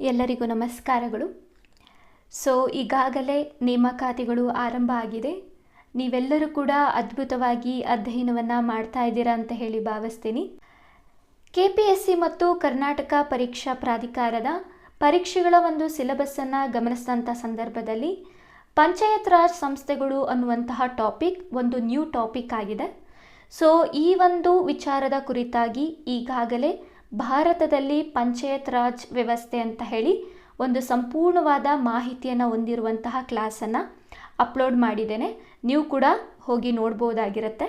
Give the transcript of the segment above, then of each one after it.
ಎಲ್ಲರಿಗೂ ನಮಸ್ಕಾರಗಳು. ಸೊ ಈಗಾಗಲೇ ನೇಮಕಾತಿಗಳು ಆರಂಭ ಆಗಿದೆ. ನೀವೆಲ್ಲರೂ ಕೂಡ ಅದ್ಭುತವಾಗಿ ಅಧ್ಯಯನವನ್ನು ಮಾಡ್ತಾ ಇದ್ದೀರಾ ಅಂತ ಹೇಳಿ ಭಾವಿಸ್ತೀನಿ. ಕೆ ಪಿ ಎಸ್ ಸಿ ಮತ್ತು ಕರ್ನಾಟಕ ಪರೀಕ್ಷಾ ಪ್ರಾಧಿಕಾರದ ಪರೀಕ್ಷೆಗಳ ಒಂದು ಸಿಲೆಬಸ್ಸನ್ನು ಗಮನಿಸಿದಂಥ ಸಂದರ್ಭದಲ್ಲಿ ಪಂಚಾಯತ್ ರಾಜ್ ಸಂಸ್ಥೆಗಳು ಅನ್ನುವಂತಹ ಟಾಪಿಕ್ ಒಂದು ನ್ಯೂ ಟಾಪಿಕ್ ಆಗಿದೆ. ಸೊ ಈ ಒಂದು ವಿಚಾರದ ಕುರಿತಾಗಿ ಈಗಾಗಲೇ ಭಾರತದಲ್ಲಿ ಪಂಚಾಯತ್ ರಾಜ್ ವ್ಯವಸ್ಥೆ ಅಂತ ಹೇಳಿ ಒಂದು ಸಂಪೂರ್ಣವಾದ ಮಾಹಿತಿಯನ್ನು ಹೊಂದಿರುವಂತಹ ಕ್ಲಾಸನ್ನು ಅಪ್ಲೋಡ್ ಮಾಡಿದ್ದೇನೆ. ನೀವು ಕೂಡ ಹೋಗಿ ನೋಡ್ಬೋದಾಗಿರುತ್ತೆ.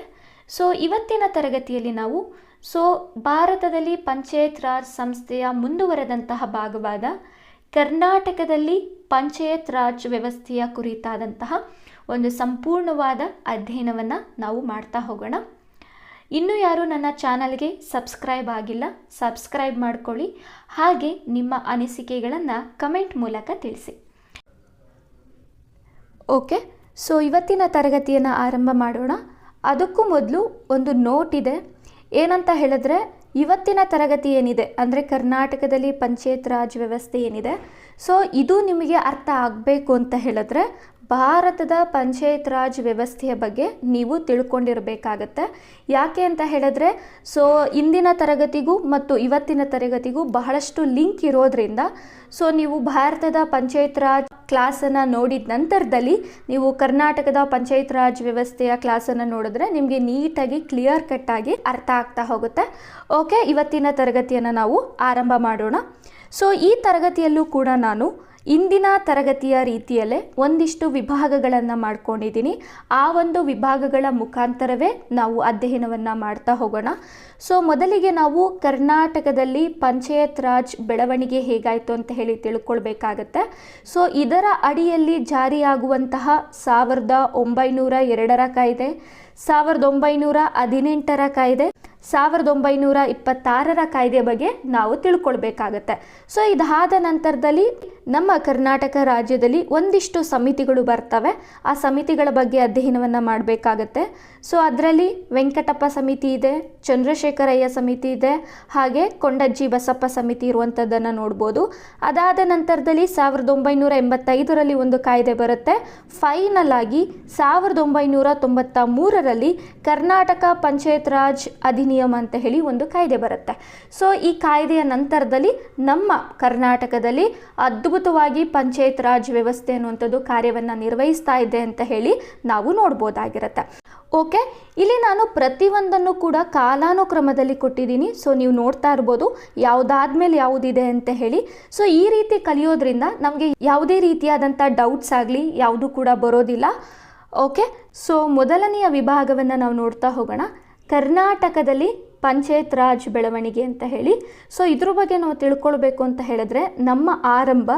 ಸೊ ಇವತ್ತಿನ ತರಗತಿಯಲ್ಲಿ ನಾವು ಸೊ ಭಾರತದಲ್ಲಿ ಪಂಚಾಯತ್ ರಾಜ್ ಸಂಸ್ಥೆಯ ಮುಂದುವರೆದಂತಹ ಭಾಗವಾದ ಕರ್ನಾಟಕದಲ್ಲಿ ಪಂಚಾಯತ್ ರಾಜ್ ವ್ಯವಸ್ಥೆಯ ಕುರಿತಾದಂತಹ ಒಂದು ಸಂಪೂರ್ಣವಾದ ಅಧ್ಯಯನವನ್ನು ನಾವು ಮಾಡ್ತಾ ಹೋಗೋಣ. ಇನ್ನೂ ಯಾರು ನನ್ನ ಚಾನಲ್ಗೆ ಸಬ್ಸ್ಕ್ರೈಬ್ ಆಗಿಲ್ಲ, ಸಬ್ಸ್ಕ್ರೈಬ್ ಮಾಡ್ಕೊಳ್ಳಿ. ಹಾಗೆ ನಿಮ್ಮ ಅನಿಸಿಕೆಗಳನ್ನು ಕಮೆಂಟ್ ಮೂಲಕ ತಿಳಿಸಿ. ಓಕೆ, ಸೊ ಇವತ್ತಿನ ತರಗತಿಯನ್ನು ಆರಂಭ ಮಾಡೋಣ. ಅದಕ್ಕೂ ಮೊದಲು ಒಂದು ನೋಟ್ ಇದೆ. ಏನಂತ ಹೇಳಿದ್ರೆ, ಇವತ್ತಿನ ತರಗತಿ ಏನಿದೆ? ಅಂದರೆ ಕರ್ನಾಟಕದಲ್ಲಿ ಪಂಚಾಯತ್ ರಾಜ್ ವ್ಯವಸ್ಥೆ ಏನಿದೆ? ಸೊ ಇದು ನಿಮಗೆ ಅರ್ಥ ಆಗಬೇಕು ಅಂತ ಹೇಳಿದ್ರೆ ಭಾರತದ ಪಂಚಾಯತ್ ರಾಜ್ ವ್ಯವಸ್ಥೆಯ ಬಗ್ಗೆ ನೀವು ತಿಳ್ಕೊಂಡಿರಬೇಕಾಗತ್ತೆ. ಯಾಕೆ ಅಂತ ಹೇಳಿದ್ರೆ, ಸೊ ಇಂದಿನ ತರಗತಿಗೂ ಮತ್ತು ಇವತ್ತಿನ ತರಗತಿಗೂ ಬಹಳಷ್ಟು ಲಿಂಕ್ ಇರೋದ್ರಿಂದ, ಸೊ ನೀವು ಭಾರತದ ಪಂಚಾಯತ್ ರಾಜ್ ಕ್ಲಾಸನ್ನು ನೋಡಿದ ನಂತರದಲ್ಲಿ ನೀವು ಕರ್ನಾಟಕದ ಪಂಚಾಯತ್ ರಾಜ್ ವ್ಯವಸ್ಥೆಯ ಕ್ಲಾಸನ್ನು ನೋಡಿದ್ರೆ ನಿಮಗೆ ನೀಟಾಗಿ ಕ್ಲಿಯರ್ ಕಟ್ಟಾಗಿ ಅರ್ಥ ಆಗ್ತಾ ಹೋಗುತ್ತೆ. ಓಕೆ, ಇವತ್ತಿನ ತರಗತಿಯನ್ನು ನಾವು ಆರಂಭ ಮಾಡೋಣ. ಸೊ ಈ ತರಗತಿಯಲ್ಲೂ ಕೂಡ ನಾನು ಇಂದಿನ ತರಗತಿಯ ರೀತಿಯಲ್ಲೇ ಒಂದಿಷ್ಟು ವಿಭಾಗಗಳನ್ನು ಮಾಡ್ಕೊಂಡಿದ್ದೀನಿ. ಆ ಒಂದು ವಿಭಾಗಗಳ ಮುಖಾಂತರವೇ ನಾವು ಅಧ್ಯಯನವನ್ನು ಮಾಡ್ತಾ ಹೋಗೋಣ. ಸೊ, ಮೊದಲಿಗೆ ನಾವು ಕರ್ನಾಟಕದಲ್ಲಿ ಪಂಚಾಯತ್ ರಾಜ್ ಬೆಳವಣಿಗೆ ಹೇಗಾಯಿತು ಅಂತ ಹೇಳಿ ತಿಳ್ಕೊಳ್ಬೇಕಾಗತ್ತೆ. ಸೊ, ಇದರ ಅಡಿಯಲ್ಲಿ ಜಾರಿಯಾಗುವಂತಹ ಸಾವಿರದ ಒಂಬೈನೂರ ಎರಡರ ಕಾಯ್ದೆ, ಸಾವಿರದ ಒಂಬೈನೂರ ಹದಿನೆಂಟರ ಕಾಯ್ದೆ, ಸಾವಿರದ ಒಂಬೈನೂರ ಇಪ್ಪತ್ತಾರರ ಕಾಯ್ದೆ ಬಗ್ಗೆ ನಾವು ತಿಳ್ಕೊಳ್ಬೇಕಾಗತ್ತೆ. ಸೊ, ಇದಾದ ನಂತರದಲ್ಲಿ ನಮ್ಮ ಕರ್ನಾಟಕ ರಾಜ್ಯದಲ್ಲಿ ಒಂದಿಷ್ಟು ಸಮಿತಿಗಳು ಬರ್ತವೆ. ಆ ಸಮಿತಿಗಳ ಬಗ್ಗೆ ಅಧ್ಯಯನವನ್ನು ಮಾಡಬೇಕಾಗತ್ತೆ. ಸೊ ಅದರಲ್ಲಿ ವೆಂಕಟಪ್ಪ ಸಮಿತಿ ಇದೆ, ಚಂದ್ರಶೇಖರಯ್ಯ ಸಮಿತಿ ಇದೆ, ಹಾಗೆ ಕೊಂಡಜ್ಜಿ ಬಸಪ್ಪ ಸಮಿತಿ ಇರುವಂಥದ್ದನ್ನು ನೋಡ್ಬೋದು. ಅದಾದ ನಂತರದಲ್ಲಿ ಸಾವಿರದ ಒಂಬೈನೂರ ಎಂಬತ್ತೈದರಲ್ಲಿ ಒಂದು ಕಾಯ್ದೆ ಬರುತ್ತೆ. ಫೈನಲ್ ಆಗಿ ಸಾವಿರದ ಒಂಬೈನೂರ ತೊಂಬತ್ತ ಮೂರರಲ್ಲಿ ಕರ್ನಾಟಕ ಪಂಚಾಯತ್ ರಾಜ್ ಅಧಿನಿಯಮ ಅಂತ ಹೇಳಿ ಒಂದು ಕಾಯ್ದೆ ಬರುತ್ತೆ. ಸೊ ಈ ಕಾಯ್ದೆಯ ನಂತರದಲ್ಲಿ ನಮ್ಮ ಕರ್ನಾಟಕದಲ್ಲಿ ಅದ್ಭುತವಾಗಿ ಪಂಚಾಯತ್ ರಾಜ್ ವ್ಯವಸ್ಥೆ ಅನ್ನುವಂಥದ್ದು ಕಾರ್ಯವನ್ನು ನಿರ್ವಹಿಸ್ತಾ ಇದೆ ಅಂತ ಹೇಳಿ ನಾವು ನೋಡ್ಬೋದಾಗಿರುತ್ತೆ. ಓಕೆ, ಇಲ್ಲಿ ನಾನು ಪ್ರತಿಯೊಂದನ್ನು ಕೂಡ ಕಾಲಾನುಕ್ರಮದಲ್ಲಿ ಕೊಟ್ಟಿದ್ದೀನಿ. ಸೊ ನೀವು ನೋಡ್ತಾ ಇರ್ಬೋದು ಯಾವುದಾದ್ಮೇಲೆ ಯಾವುದಿದೆ ಅಂತ ಹೇಳಿ. ಸೊ ಈ ರೀತಿ ಕಲಿಯೋದ್ರಿಂದ ನಮಗೆ ಯಾವುದೇ ರೀತಿಯಾದಂಥ ಡೌಟ್ಸ್ ಆಗಲಿ ಯಾವುದು ಕೂಡ ಬರೋದಿಲ್ಲ. ಓಕೆ ಸೊ ಮೊದಲನೆಯ ವಿಭಾಗವನ್ನು ನಾವು ನೋಡ್ತಾ ಹೋಗೋಣ. ಕರ್ನಾಟಕದಲ್ಲಿ ಪಂಚಾಯತ್ ರಾಜ್ ಬೆಳವಣಿಗೆ ಅಂತ ಹೇಳಿ. ಸೊ ಇದ್ರ ಬಗ್ಗೆ ನಾವು ತಿಳ್ಕೊಳ್ಬೇಕು ಅಂತ ಹೇಳಿದ್ರೆ, ನಮ್ಮ ಆರಂಭ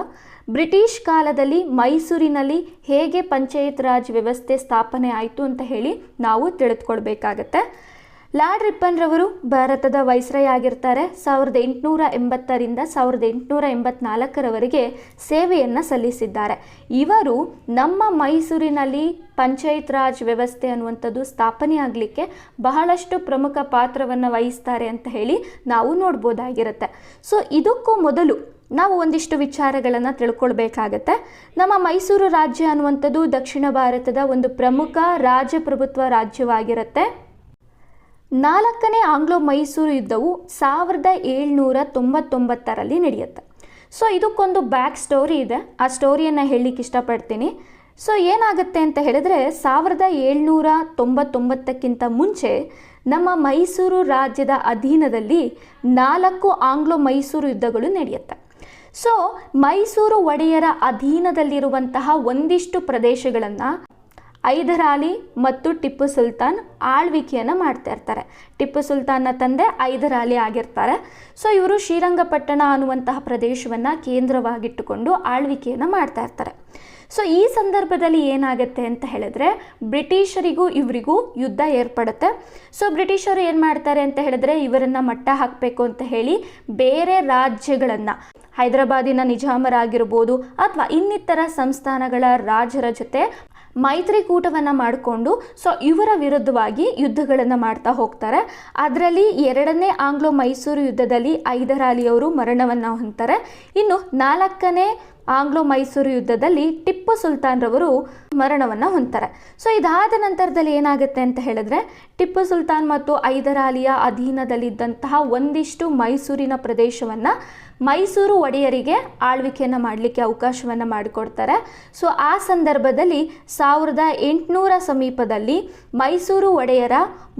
ಬ್ರಿಟಿಷ್ ಕಾಲದಲ್ಲಿ ಮೈಸೂರಿನಲ್ಲಿ ಹೇಗೆ ಪಂಚಾಯತ್ ರಾಜ್ ವ್ಯವಸ್ಥೆ ಸ್ಥಾಪನೆ ಆಯಿತು ಅಂತ ಹೇಳಿ ನಾವು ತಿಳಿದುಕೊಳ್ಬೇಕಾಗತ್ತೆ. ಲಾರ್ಡ್ ರಿಪ್ಪನ್ರವರು ಭಾರತದ ವೈಸ್ರಾಯ್ ಆಗಿರ್ತಾರೆ ಸಾವಿರದ ಎಂಟುನೂರ ಎಂಬತ್ತರಿಂದ ಸಾವಿರದ ಎಂಟುನೂರ ಎಂಬತ್ನಾಲ್ಕರವರೆಗೆ ಸೇವೆಯನ್ನು ಸಲ್ಲಿಸಿದ್ದಾರೆ. ಇವರು ನಮ್ಮ ಮೈಸೂರಿನಲ್ಲಿ ಪಂಚಾಯತ್ ರಾಜ್ ವ್ಯವಸ್ಥೆ ಅನ್ನುವಂಥದ್ದು ಸ್ಥಾಪನೆ ಆಗಲಿಕ್ಕೆ ಬಹಳಷ್ಟು ಪ್ರಮುಖ ಪಾತ್ರವನ್ನು ವಹಿಸ್ತಾರೆ ಅಂತ ಹೇಳಿ ನಾವು ನೋಡ್ಬೋದಾಗಿರುತ್ತೆ. ಸೊ, ಇದಕ್ಕೂ ಮೊದಲು ನಾವು ಒಂದಿಷ್ಟು ವಿಚಾರಗಳನ್ನು ತಿಳ್ಕೊಳ್ಬೇಕಾಗತ್ತೆ. ನಮ್ಮ ಮೈಸೂರು ರಾಜ್ಯ ಅನ್ನುವಂಥದ್ದು ದಕ್ಷಿಣ ಭಾರತದ ಒಂದು ಪ್ರಮುಖ ರಾಜಪ್ರಭುತ್ವ ರಾಜ್ಯವಾಗಿರುತ್ತೆ. ನಾಲ್ಕನೇ ಆಂಗ್ಲೋ ಮೈಸೂರು ಯುದ್ಧವು ಸಾವಿರದ ಏಳ್ನೂರ ತೊಂಬತ್ತೊಂಬತ್ತರಲ್ಲಿ ನಡೆಯುತ್ತೆ. ಸೊ ಇದಕ್ಕೊಂದು ಬ್ಯಾಕ್ ಸ್ಟೋರಿ ಇದೆ. ಆ ಸ್ಟೋರಿಯನ್ನು ಹೇಳಲಿಕ್ಕೆ ಇಷ್ಟಪಡ್ತೀನಿ. ಸೊ ಏನಾಗುತ್ತೆ ಅಂತ ಹೇಳಿದ್ರೆ, ಸಾವಿರದ ಏಳ್ನೂರ ತೊಂಬತ್ತೊಂಬತ್ತಕ್ಕಿಂತ ಮುಂಚೆ ನಮ್ಮ ಮೈಸೂರು ರಾಜ್ಯದ ಅಧೀನದಲ್ಲಿ ನಾಲ್ಕು ಆಂಗ್ಲೋ ಮೈಸೂರು ಯುದ್ಧಗಳು ನಡೆಯುತ್ತೆ. ಸೊ ಮೈಸೂರು ಒಡೆಯರ ಅಧೀನದಲ್ಲಿರುವಂತಹ ಒಂದಿಷ್ಟು ಪ್ರದೇಶಗಳನ್ನು ಐದರಾಲಿ ಮತ್ತು ಟಿಪ್ಪು ಸುಲ್ತಾನ್ ಆಳ್ವಿಕೆಯನ್ನು ಮಾಡ್ತಾ ಇರ್ತಾರೆ. ಟಿಪ್ಪು ಸುಲ್ತಾನ್ನ ತಂದೆ ಐದರಾಲಿ ಆಗಿರ್ತಾರೆ. ಸೊ, ಇವರು ಶ್ರೀರಂಗಪಟ್ಟಣ ಅನ್ನುವಂತಹ ಪ್ರದೇಶವನ್ನು ಕೇಂದ್ರವಾಗಿಟ್ಟುಕೊಂಡು ಆಳ್ವಿಕೆಯನ್ನು ಮಾಡ್ತಾ ಇರ್ತಾರೆ. ಸೊ, ಈ ಸಂದರ್ಭದಲ್ಲಿ ಏನಾಗುತ್ತೆ ಅಂತ ಹೇಳಿದ್ರೆ, ಬ್ರಿಟಿಷರಿಗೂ ಇವರಿಗೂ ಯುದ್ಧ ಏರ್ಪಡುತ್ತೆ. ಸೊ, ಬ್ರಿಟಿಷರು ಏನು ಮಾಡ್ತಾರೆ ಅಂತ ಹೇಳಿದ್ರೆ, ಇವರನ್ನು ಮಟ್ಟ ಹಾಕಬೇಕು ಅಂತ ಹೇಳಿ ಬೇರೆ ರಾಜ್ಯಗಳನ್ನು, ಹೈದರಾಬಾದಿನ ನಿಜಾಮರಾಗಿರ್ಬೋದು ಅಥವಾ ಇನ್ನಿತರ ಸಂಸ್ಥಾನಗಳ ರಾಜರ ಜೊತೆ ಮೈತ್ರಿಕೂಟವನ್ನು ಮಾಡಿಕೊಂಡು ಸೊ ಇವರ ವಿರುದ್ಧವಾಗಿ ಯುದ್ಧಗಳನ್ನು ಮಾಡ್ತಾ ಹೋಗ್ತಾರೆ. ಅದರಲ್ಲಿ ಎರಡನೇ ಆಂಗ್ಲೋ ಮೈಸೂರು ಯುದ್ಧದಲ್ಲಿ ಐದರಾಲಿಯವರು ಮರಣವನ್ನು ಹೊಂದ್ತಾರೆ. ಇನ್ನು ನಾಲ್ಕನೇ ಆಂಗ್ಲೋ ಮೈಸೂರು ಯುದ್ಧದಲ್ಲಿ ಟಿಪ್ಪು ಸುಲ್ತಾನ್ರವರು ಮರಣವನ್ನು ಹೊಂದ್ತಾರೆ. ಸೊ ಇದಾದ ನಂತರದಲ್ಲಿ ಏನಾಗುತ್ತೆ ಅಂತ ಹೇಳಿದ್ರೆ, ಟಿಪ್ಪು ಸುಲ್ತಾನ್ ಮತ್ತು ಐದರಾಲಿಯ ಅಧೀನದಲ್ಲಿದ್ದಂತಹ ಒಂದಿಷ್ಟು ಮೈಸೂರಿನ ಪ್ರದೇಶವನ್ನು ಮೈಸೂರು ಒಡೆಯರಿಗೆ ಆಳ್ವಿಕೆಯನ್ನು ಮಾಡಲಿಕ್ಕೆ ಅವಕಾಶವನ್ನು ಮಾಡಿಕೊಡ್ತಾರೆ. ಸೊ ಆ ಸಂದರ್ಭದಲ್ಲಿ ಸಾವಿರದ ಎಂಟುನೂರ ಸಮೀಪದಲ್ಲಿ ಮೈಸೂರು ಒಡೆಯರ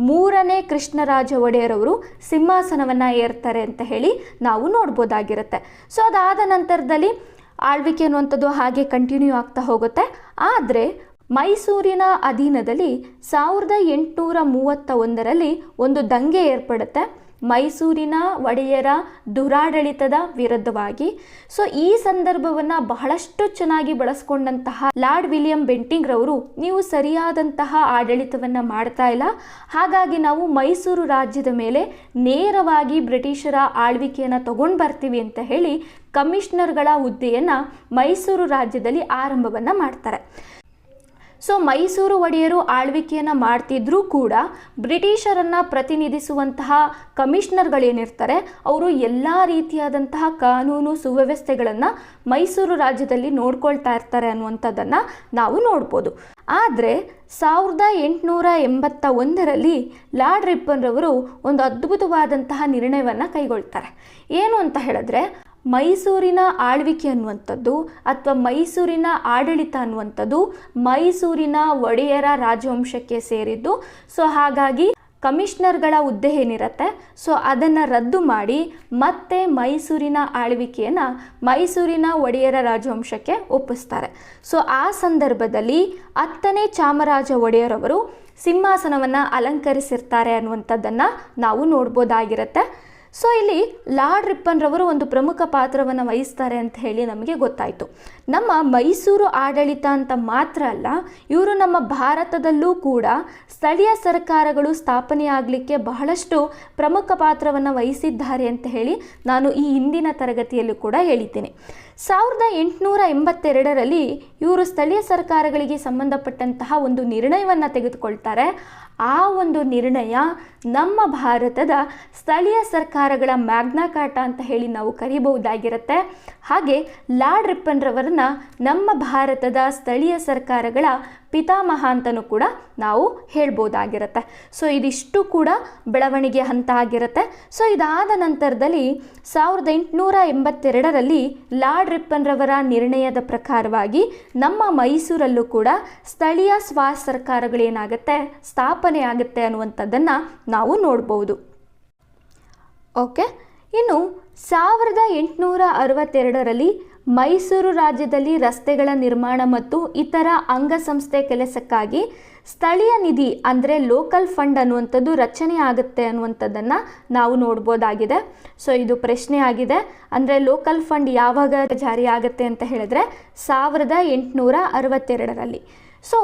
ಮೂರನೇ ಕೃಷ್ಣರಾಜ ಒಡೆಯರವರು ಸಿಂಹಾಸನವನ್ನು ಏರ್ತಾರೆ ಅಂತ ಹೇಳಿ ನಾವು ನೋಡ್ಬೋದಾಗಿರುತ್ತೆ. ಸೊ ಅದಾದ ನಂತರದಲ್ಲಿ ಆಳ್ವಿಕೆ ಅನ್ನುವಂಥದ್ದು ಹಾಗೆ ಕಂಟಿನ್ಯೂ ಆಗ್ತಾ ಹೋಗುತ್ತೆ. ಆದರೆ ಮೈಸೂರಿನ ಅಧೀನದಲ್ಲಿ ಸಾವಿರದ ಎಂಟುನೂರ ಮೂವತ್ತ ಒಂದರಲ್ಲಿ ಒಂದು ದಂಗೆ ಏರ್ಪಡುತ್ತೆ. ಮೈಸೂರಿನ ಒಡೆಯರ ದುರಾಡಳಿತದ ವಿರುದ್ಧವಾಗಿ. ಸೊ ಈ ಸಂದರ್ಭವನ್ನು ಬಹಳಷ್ಟು ಚೆನ್ನಾಗಿ ಬಳಸ್ಕೊಂಡಂತಹ ಲಾರ್ಡ್ ವಿಲಿಯಂ ಬೆಂಟಿಂಗ್ ರವರು ನೀವು ಸರಿಯಾದಂತಹ ಆಡಳಿತವನ್ನು ಮಾಡ್ತಾ ಇಲ್ಲ. ಹಾಗಾಗಿ ನಾವು ಮೈಸೂರು ರಾಜ್ಯದ ಮೇಲೆ ನೇರವಾಗಿ ಬ್ರಿಟಿಷರ ಆಳ್ವಿಕೆಯನ್ನು ತಗೊಂಡು ಬರ್ತೀವಿ ಅಂತ ಹೇಳಿ ಕಮಿಷನರ್ಗಳ ಹುದ್ದೆಯನ್ನು ಮೈಸೂರು ರಾಜ್ಯದಲ್ಲಿ ಆರಂಭವನ್ನು ಮಾಡ್ತಾರೆ. ಸೊ ಮೈಸೂರು ಒಡೆಯರು ಆಳ್ವಿಕೆಯನ್ನು ಮಾಡ್ತಿದ್ರೂ ಕೂಡ ಬ್ರಿಟಿಷರನ್ನು ಪ್ರತಿನಿಧಿಸುವಂತಹ ಕಮಿಷನರ್ಗಳೇನಿರ್ತಾರೆ ಅವರು ಎಲ್ಲ ರೀತಿಯಾದಂತಹ ಕಾನೂನು ಸುವ್ಯವಸ್ಥೆಗಳನ್ನು ಮೈಸೂರು ರಾಜ್ಯದಲ್ಲಿ ನೋಡ್ಕೊಳ್ತಾ ಇರ್ತಾರೆ ಅನ್ನುವಂಥದ್ದನ್ನು ನಾವು ನೋಡ್ಬೋದು. ಆದರೆ, ಸಾವಿರದ ಎಂಟುನೂರ ಎಂಬತ್ತ ಒಂದರಲ್ಲಿ ಲಾರ್ಡ್ ರಿಪ್ಪನ್ರವರು ಒಂದು ಅದ್ಭುತವಾದಂತಹ ನಿರ್ಣಯವನ್ನು ಕೈಗೊಳ್ತಾರೆ. ಏನು ಅಂತ ಹೇಳಿದ್ರೆ ಮೈಸೂರಿನ ಆಳ್ವಿಕೆ ಅನ್ನುವಂಥದ್ದು ಅಥವಾ ಮೈಸೂರಿನ ಆಡಳಿತ ಅನ್ನುವಂಥದ್ದು ಮೈಸೂರಿನ ಒಡೆಯರ ರಾಜವಂಶಕ್ಕೆ ಸೇರಿದ್ದು. ಸೊ ಹಾಗಾಗಿ ಕಮಿಷನರ್ಗಳ ಹುದ್ದೆ ಏನಿರುತ್ತೆ? ಸೊ ಅದನ್ನು ರದ್ದು ಮಾಡಿ ಮತ್ತೆ ಮೈಸೂರಿನ ಆಳ್ವಿಕೆಯನ್ನು ಮೈಸೂರಿನ ಒಡೆಯರ ರಾಜವಂಶಕ್ಕೆ ಒಪ್ಪಿಸ್ತಾರೆ. ಸೊ ಆ ಸಂದರ್ಭದಲ್ಲಿ ಹತ್ತನೇ ಚಾಮರಾಜ ಒಡೆಯರವರು ಸಿಂಹಾಸನವನ್ನು ಅಲಂಕರಿಸಿರ್ತಾರೆ ಅನ್ನುವಂಥದ್ದನ್ನು ನಾವು ನೋಡ್ಬೋದಾಗಿರುತ್ತೆ. ಸೊ ಇಲ್ಲಿ ಲಾರ್ಡ್ ರಿಪ್ಪನ್ರವರು ಒಂದು ಪ್ರಮುಖ ಪಾತ್ರವನ್ನು ವಹಿಸ್ತಾರೆ ಅಂತ ಹೇಳಿ ನಮಗೆ ಗೊತ್ತಾಯಿತು. ನಮ್ಮ ಮೈಸೂರು ಆಡಳಿತ ಅಂತ ಮಾತ್ರ ಅಲ್ಲ, ಇವರು ನಮ್ಮ ಭಾರತದಲ್ಲೂ ಕೂಡ ಸ್ಥಳೀಯ ಸರ್ಕಾರಗಳು ಸ್ಥಾಪನೆಯಾಗಲಿಕ್ಕೆ ಬಹಳಷ್ಟು ಪ್ರಮುಖ ಪಾತ್ರವನ್ನು ವಹಿಸಿದ್ದಾರೆ ಅಂತ ಹೇಳಿ ನಾನು ಈ ಹಿಂದಿನ ತರಗತಿಯಲ್ಲೂ ಕೂಡ ಹೇಳಿದ್ದೀನಿ. ಸಾವಿರದ ಎಂಟುನೂರ ಎಂಬತ್ತೆರಡರಲ್ಲಿ ಇವರು ಸ್ಥಳೀಯ ಸರ್ಕಾರಗಳಿಗೆ ಸಂಬಂಧಪಟ್ಟಂತಹ ಒಂದು ನಿರ್ಣಯವನ್ನು ತೆಗೆದುಕೊಳ್ತಾರೆ. ಆ ಒಂದು ನಿರ್ಣಯ ನಮ್ಮ ಭಾರತದ ಸ್ಥಳೀಯ ಸರ್ಕಾರಗಳ ಮ್ಯಾಗ್ನಾ ಕಾಟ ಅಂತ ಹೇಳಿ ನಾವು ಕರಿಬಹುದಾಗಿರುತ್ತೆ. ಹಾಗೆ ಲಾರ್ಡ್ ರಿಪ್ಪನ್ರವರನ್ನ ನಮ್ಮ ಭಾರತದ ಸ್ಥಳೀಯ ಸರ್ಕಾರಗಳ ಪಿತಾಮಹ ಅಂತಲೂ ಕೂಡ ನಾವು ಹೇಳ್ಬೋದಾಗಿರುತ್ತೆ. ಸೊ ಇದಿಷ್ಟು ಕೂಡ ಬೆಳವಣಿಗೆ ಹಂತ ಆಗಿರುತ್ತೆ. ಸೊ ಇದಾದ ನಂತರದಲ್ಲಿ ಸಾವಿರದ ಎಂಟುನೂರ ಎಂಬತ್ತೆರಡರಲ್ಲಿ ಲಾರ್ಡ್ ರಿಪ್ಪನ್ರವರ ನಿರ್ಣಯದ ಪ್ರಕಾರವಾಗಿ ನಮ್ಮ ಮೈಸೂರಲ್ಲೂ ಕೂಡ ಸ್ಥಳೀಯ ಸ್ವಾ ಸರ್ಕಾರಗಳೇನಾಗುತ್ತೆ, ಸ್ಥಾಪನೆ ಆಗುತ್ತೆ ಅನ್ನುವಂಥದ್ದನ್ನು ನಾವು ನೋಡ್ಬೋದು. ಓಕೆ ಇನ್ನು ಸಾವಿರದ ಎಂಟುನೂರ ಅರವತ್ತೆರಡರಲ್ಲಿ ಮೈಸೂರು ರಾಜ್ಯದಲ್ಲಿ ರಸ್ತೆಗಳ ನಿರ್ಮಾಣ ಮತ್ತು ಇತರ ಅಂಗಸಂಸ್ಥೆ ಕೆಲಸಕ್ಕಾಗಿ ಸ್ಥಳೀಯ ನಿಧಿ, ಅಂದರೆ ಲೋಕಲ್ ಫಂಡ್ ಅನ್ನುವಂಥದ್ದು ರಚನೆ ಆಗುತ್ತೆ ಅನ್ನುವಂಥದ್ದನ್ನು ನಾವು ನೋಡ್ಬೋದಾಗಿದೆ. ಸೊ, ಇದು ಪ್ರಶ್ನೆ ಆಗಿದೆ ಅಂದರೆ ಲೋಕಲ್ ಫಂಡ್ ಯಾವಾಗ ಜಾರಿ ಆಗುತ್ತೆ ಅಂತ ಹೇಳಿದ್ರೆ ಸಾವಿರದ ಎಂಟುನೂರ ಅರವತ್ತೆರಡರಲ್ಲಿ. ಸೊ,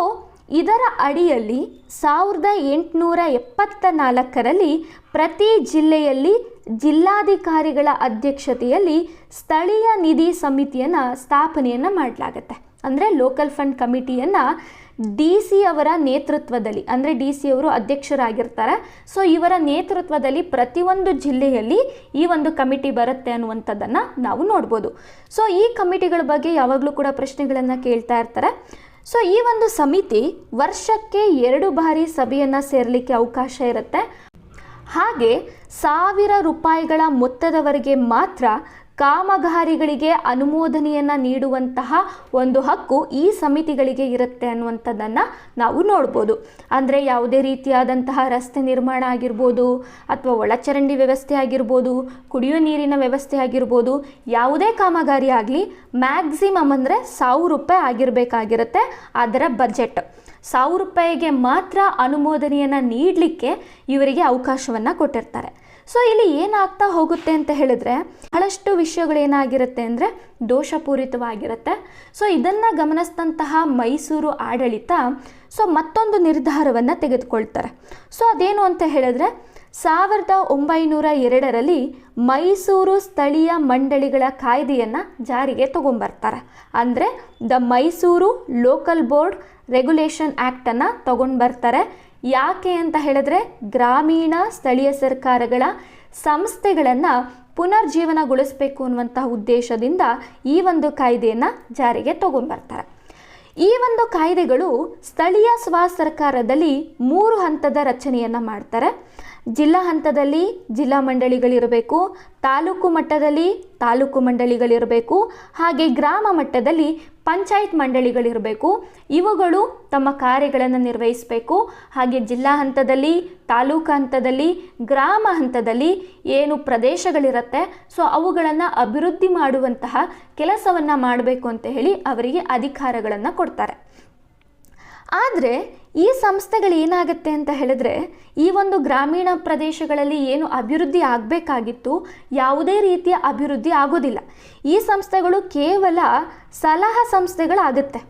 ಇದರ ಅಡಿಯಲ್ಲಿ ಸಾವಿರದ ಎಂಟುನೂರ ಎಪ್ಪತ್ತ ನಾಲ್ಕರಲ್ಲಿ ಪ್ರತಿ ಜಿಲ್ಲೆಯಲ್ಲಿ ಜಿಲ್ಲಾಧಿಕಾರಿಗಳ ಅಧ್ಯಕ್ಷತೆಯಲ್ಲಿ ಸ್ಥಳೀಯ ನಿಧಿ ಸಮಿತಿಯನ್ನು ಸ್ಥಾಪನೆಯನ್ನು ಮಾಡಲಾಗತ್ತೆ. ಅಂದರೆ ಲೋಕಲ್ ಫಂಡ್ ಕಮಿಟಿಯನ್ನು ಡಿ ಸಿ ಅವರ ನೇತೃತ್ವದಲ್ಲಿ, ಅಂದರೆ ಡಿ ಸಿ ಅವರು ಅಧ್ಯಕ್ಷರಾಗಿರ್ತಾರೆ. ಸೊ ಇವರ ನೇತೃತ್ವದಲ್ಲಿ ಪ್ರತಿಯೊಂದು ಜಿಲ್ಲೆಯಲ್ಲಿ ಈ ಒಂದು ಕಮಿಟಿ ಬರುತ್ತೆ ಅನ್ನುವಂಥದ್ದನ್ನು ನಾವು ನೋಡ್ಬೋದು. ಸೊ ಈ ಕಮಿಟಿಗಳ ಬಗ್ಗೆ ಯಾವಾಗಲೂ ಕೂಡ ಪ್ರಶ್ನೆಗಳನ್ನು ಕೇಳ್ತಾ ಇರ್ತಾರೆ. ಸೊ ಈ ಒಂದು ಸಮಿತಿ ವರ್ಷಕ್ಕೆ ಎರಡು ಬಾರಿ ಸಭೆಯನ್ನು ಸೇರಲಿಕ್ಕೆ ಅವಕಾಶ ಇರುತ್ತೆ. ಹಾಗೆ ಸಾವಿರ ರೂಪಾಯಿಗಳ ಮೊತ್ತದವರೆಗೆ ಮಾತ್ರ ಕಾಮಗಾರಿಗಳಿಗೆ ಅನುಮೋದನೆಯನ್ನು ನೀಡುವಂತಹ ಒಂದು ಹಕ್ಕು ಈ ಸಮಿತಿಗಳಿಗೆ ಇರುತ್ತೆ ಅನ್ನುವಂಥದ್ದನ್ನು ನಾವು ನೋಡ್ಬೋದು. ಅಂದರೆ ಯಾವುದೇ ರೀತಿಯಾದಂತಹ ರಸ್ತೆ ನಿರ್ಮಾಣ ಆಗಿರ್ಬೋದು, ಅಥವಾ ಒಳಚರಂಡಿ ವ್ಯವಸ್ಥೆ ಆಗಿರ್ಬೋದು, ಕುಡಿಯೋ ನೀರಿನ ವ್ಯವಸ್ಥೆ ಆಗಿರ್ಬೋದು, ಯಾವುದೇ ಕಾಮಗಾರಿ ಆಗಲಿ ಮ್ಯಾಕ್ಸಿಮಮ್ ಅಂದರೆ ಸಾವಿರ ರೂಪಾಯಿ ಆಗಿರಬೇಕಾಗಿರುತ್ತೆ ಅದರ ಬಜೆಟ್. ಸಾವಿರ ರೂಪಾಯಿಗೆ ಮಾತ್ರ ಅನುಮೋದನೆಯನ್ನು ನೀಡಲಿಕ್ಕೆ ಇವರಿಗೆ ಅವಕಾಶವನ್ನು ಕೊಟ್ಟಿರ್ತಾರೆ. ಸೊ ಇಲ್ಲಿ ಏನಾಗ್ತಾ ಹೋಗುತ್ತೆ ಅಂತ ಹೇಳಿದ್ರೆ, ಬಹಳಷ್ಟು ವಿಷಯಗಳೇನಾಗಿರುತ್ತೆ ಅಂದರೆ ದೋಷಪೂರಿತವಾಗಿರುತ್ತೆ. ಸೊ ಇದನ್ನು ಗಮನಿಸಿದಂತಹ ಮೈಸೂರು ಆಡಳಿತ ಸೊ ಮತ್ತೊಂದು ನಿರ್ಧಾರವನ್ನು ತೆಗೆದುಕೊಳ್ತಾರೆ. ಸೊ ಅದೇನು ಅಂತ ಹೇಳಿದ್ರೆ, ಸಾವಿರದ ಒಂಬೈನೂರ ಎರಡರಲ್ಲಿ ಮೈಸೂರು ಸ್ಥಳೀಯ ಮಂಡಳಿಗಳ ಕಾಯ್ದೆಯನ್ನು ಜಾರಿಗೆ ತಗೊಂಬರ್ತಾರೆ. ಅಂದರೆ, the Mysore local board regulation ಆ್ಯಕ್ಟನ್ನು ತಗೊಂಡು ಬರ್ತಾರೆ ಯಾಕೆ ಅಂತ ಹೇಳಿದ್ರೆ ಗ್ರಾಮೀಣ ಸ್ಥಳೀಯ ಸರ್ಕಾರಗಳ ಸಂಸ್ಥೆಗಳನ್ನು ಪುನರ್ಜೀವನಗೊಳಿಸಬೇಕು ಅನ್ನುವಂತಹ ಉದ್ದೇಶದಿಂದ ಈ ಒಂದು ಕಾಯ್ದೆಯನ್ನು ಜಾರಿಗೆ ತಗೊಂಡ್ಬರ್ತಾರೆ. ಈ ಒಂದು ಕಾಯ್ದೆಗಳು ಸ್ಥಳೀಯ ಸ್ವ ಸರ್ಕಾರದಲ್ಲಿ ಮೂರು ಹಂತದ ರಚನೆಯನ್ನು ಮಾಡ್ತಾರೆ. ಜಿಲ್ಲಾ ಹಂತದಲ್ಲಿ ಜಿಲ್ಲಾ ಮಂಡಳಿಗಳಿರಬೇಕು, ತಾಲೂಕು ಮಟ್ಟದಲ್ಲಿ ತಾಲೂಕು ಮಂಡಳಿಗಳಿರಬೇಕು, ಹಾಗೆ ಗ್ರಾಮ ಮಟ್ಟದಲ್ಲಿ ಪಂಚಾಯತ್ ಮಂಡಳಿಗಳಿರಬೇಕು. ಇವುಗಳು ತಮ್ಮ ಕಾರ್ಯಗಳನ್ನು ನಿರ್ವಹಿಸಬೇಕು. ಹಾಗೆ ಜಿಲ್ಲಾ ಹಂತದಲ್ಲಿ, ತಾಲೂಕು ಹಂತದಲ್ಲಿ, ಗ್ರಾಮ ಹಂತದಲ್ಲಿ ಏನು ಪ್ರದೇಶಗಳಿರುತ್ತೆ, ಸೊ ಅವುಗಳನ್ನು ಅಭಿವೃದ್ಧಿ ಮಾಡುವಂತಹ ಕೆಲಸವನ್ನು ಮಾಡಬೇಕು ಅಂತ ಹೇಳಿ ಅವರಿಗೆ ಅಧಿಕಾರಗಳನ್ನು ಕೊಡ್ತಾರೆ. ಆದರೆ ಈ ಸಂಸ್ಥೆಗಳು ಏನಾಗುತ್ತೆ ಅಂತ ಹೇಳಿದ್ರೆ, ಈ ಒಂದು ಗ್ರಾಮೀಣ ಪ್ರದೇಶಗಳಲ್ಲಿ ಏನು ಅಭಿವೃದ್ಧಿ ಆಗಬೇಕಾಗಿತ್ತು, ಯಾವುದೇ ರೀತಿಯ ಅಭಿವೃದ್ಧಿ ಆಗೋದಿಲ್ಲ. ಈ ಸಂಸ್ಥೆಗಳು ಕೇವಲ ಸಲಹಾ ಸಂಸ್ಥೆಗಳಾಗುತ್ತೆ.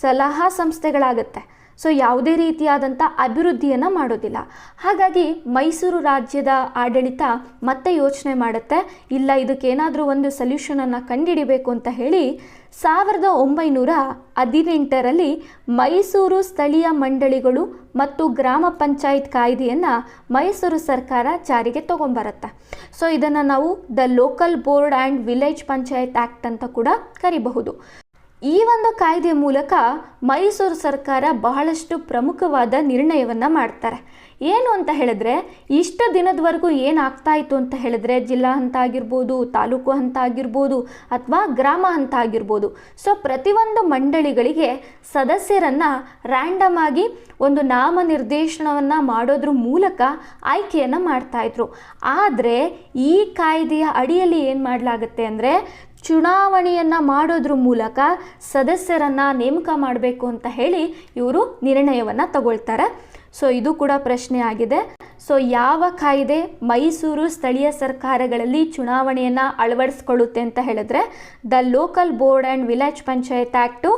ಸಲಹಾ ಸಂಸ್ಥೆಗಳಾಗುತ್ತೆ. ಸೊ, ಯಾವುದೇ ರೀತಿಯಾದಂಥ ಅಭಿವೃದ್ಧಿಯನ್ನು ಮಾಡೋದಿಲ್ಲ. ಹಾಗಾಗಿ ಮೈಸೂರು ರಾಜ್ಯದ ಆಡಳಿತ ಮತ್ತೆ ಯೋಚನೆ ಮಾಡುತ್ತೆ, ಇಲ್ಲ ಇದಕ್ಕೇನಾದರೂ ಒಂದು ಸೊಲ್ಯೂಷನನ್ನು ಕಂಡುಹಿಡಿಬೇಕು ಅಂತ ಹೇಳಿ ಸಾವಿರದ ಒಂಬೈನೂರ ಹದಿನೆಂಟರಲ್ಲಿ ಮೈಸೂರು ಸ್ಥಳೀಯ ಮಂಡಳಿಗಳು ಮತ್ತು ಗ್ರಾಮ ಪಂಚಾಯತ್ ಕಾಯ್ದೆಯನ್ನು ಮೈಸೂರು ಸರ್ಕಾರ ಜಾರಿಗೆ ತೊಗೊಂಬರುತ್ತೆ. ಸೊ ಇದನ್ನು ನಾವು the local board and village panchayat act ಅಂತ ಕೂಡ ಕರಿಬಹುದು. ಈ ಒಂದು ಕಾಯ್ದೆ ಮೂಲಕ ಮೈಸೂರು ಸರ್ಕಾರ ಬಹಳಷ್ಟು ಪ್ರಮುಖವಾದ ನಿರ್ಣಯವನ್ನು ಮಾಡ್ತಾರೆ. ಏನು ಅಂತ ಹೇಳಿದ್ರೆ, ಇಷ್ಟು ದಿನದವರೆಗೂ ಏನಾಗ್ತಾ ಇತ್ತು ಅಂತ ಹೇಳಿದ್ರೆ, ಜಿಲ್ಲಾ ಹಂತ ಆಗಿರ್ಬೋದು, ತಾಲೂಕು ಹಂತ ಆಗಿರ್ಬೋದು, ಅಥವಾ ಗ್ರಾಮ ಹಂತ ಆಗಿರ್ಬೋದು. ಸೊ ಪ್ರತಿಯೊಂದು ಮಂಡಳಿಗಳಿಗೆ ಸದಸ್ಯರನ್ನು ರ್ಯಾಂಡಮ್ ಆಗಿ ಒಂದು ನಾಮ ನಾಮನಿರ್ದೇಶನವನ್ನು ಮಾಡೋದ್ರ ಮೂಲಕ ಆಯ್ಕೆಯನ್ನು ಮಾಡ್ತಾಯಿದ್ರು. ಆದರೆ, ಈ ಕಾಯ್ದೆಯ ಅಡಿಯಲ್ಲಿ ಏನು ಮಾಡಲಾಗುತ್ತೆ ಅಂದರೆ, ಚುನಾವಣೆಯನ್ನು ಮಾಡೋದ್ರ ಮೂಲಕ ಸದಸ್ಯರನ್ನು ನೇಮಕ ಮಾಡಬೇಕು ಅಂತ ಹೇಳಿ ಇವರು ನಿರ್ಣಯವನ್ನು ತಗೊಳ್ತಾರೆ. ಸೊ ಇದು ಕೂಡ ಪ್ರಶ್ನೆ ಆಗಿದೆ. ಸೊ ಯಾವ ಕಾಯ್ದೆ ಮೈಸೂರು ಸ್ಥಳೀಯ ಸರ್ಕಾರಗಳಲ್ಲಿ ಚುನಾವಣೆಯನ್ನು ಅಳವಡಿಸ್ಕೊಳ್ಳುತ್ತೆ ಅಂತ ಹೇಳಿದ್ರೆ, the local board and village panchayat act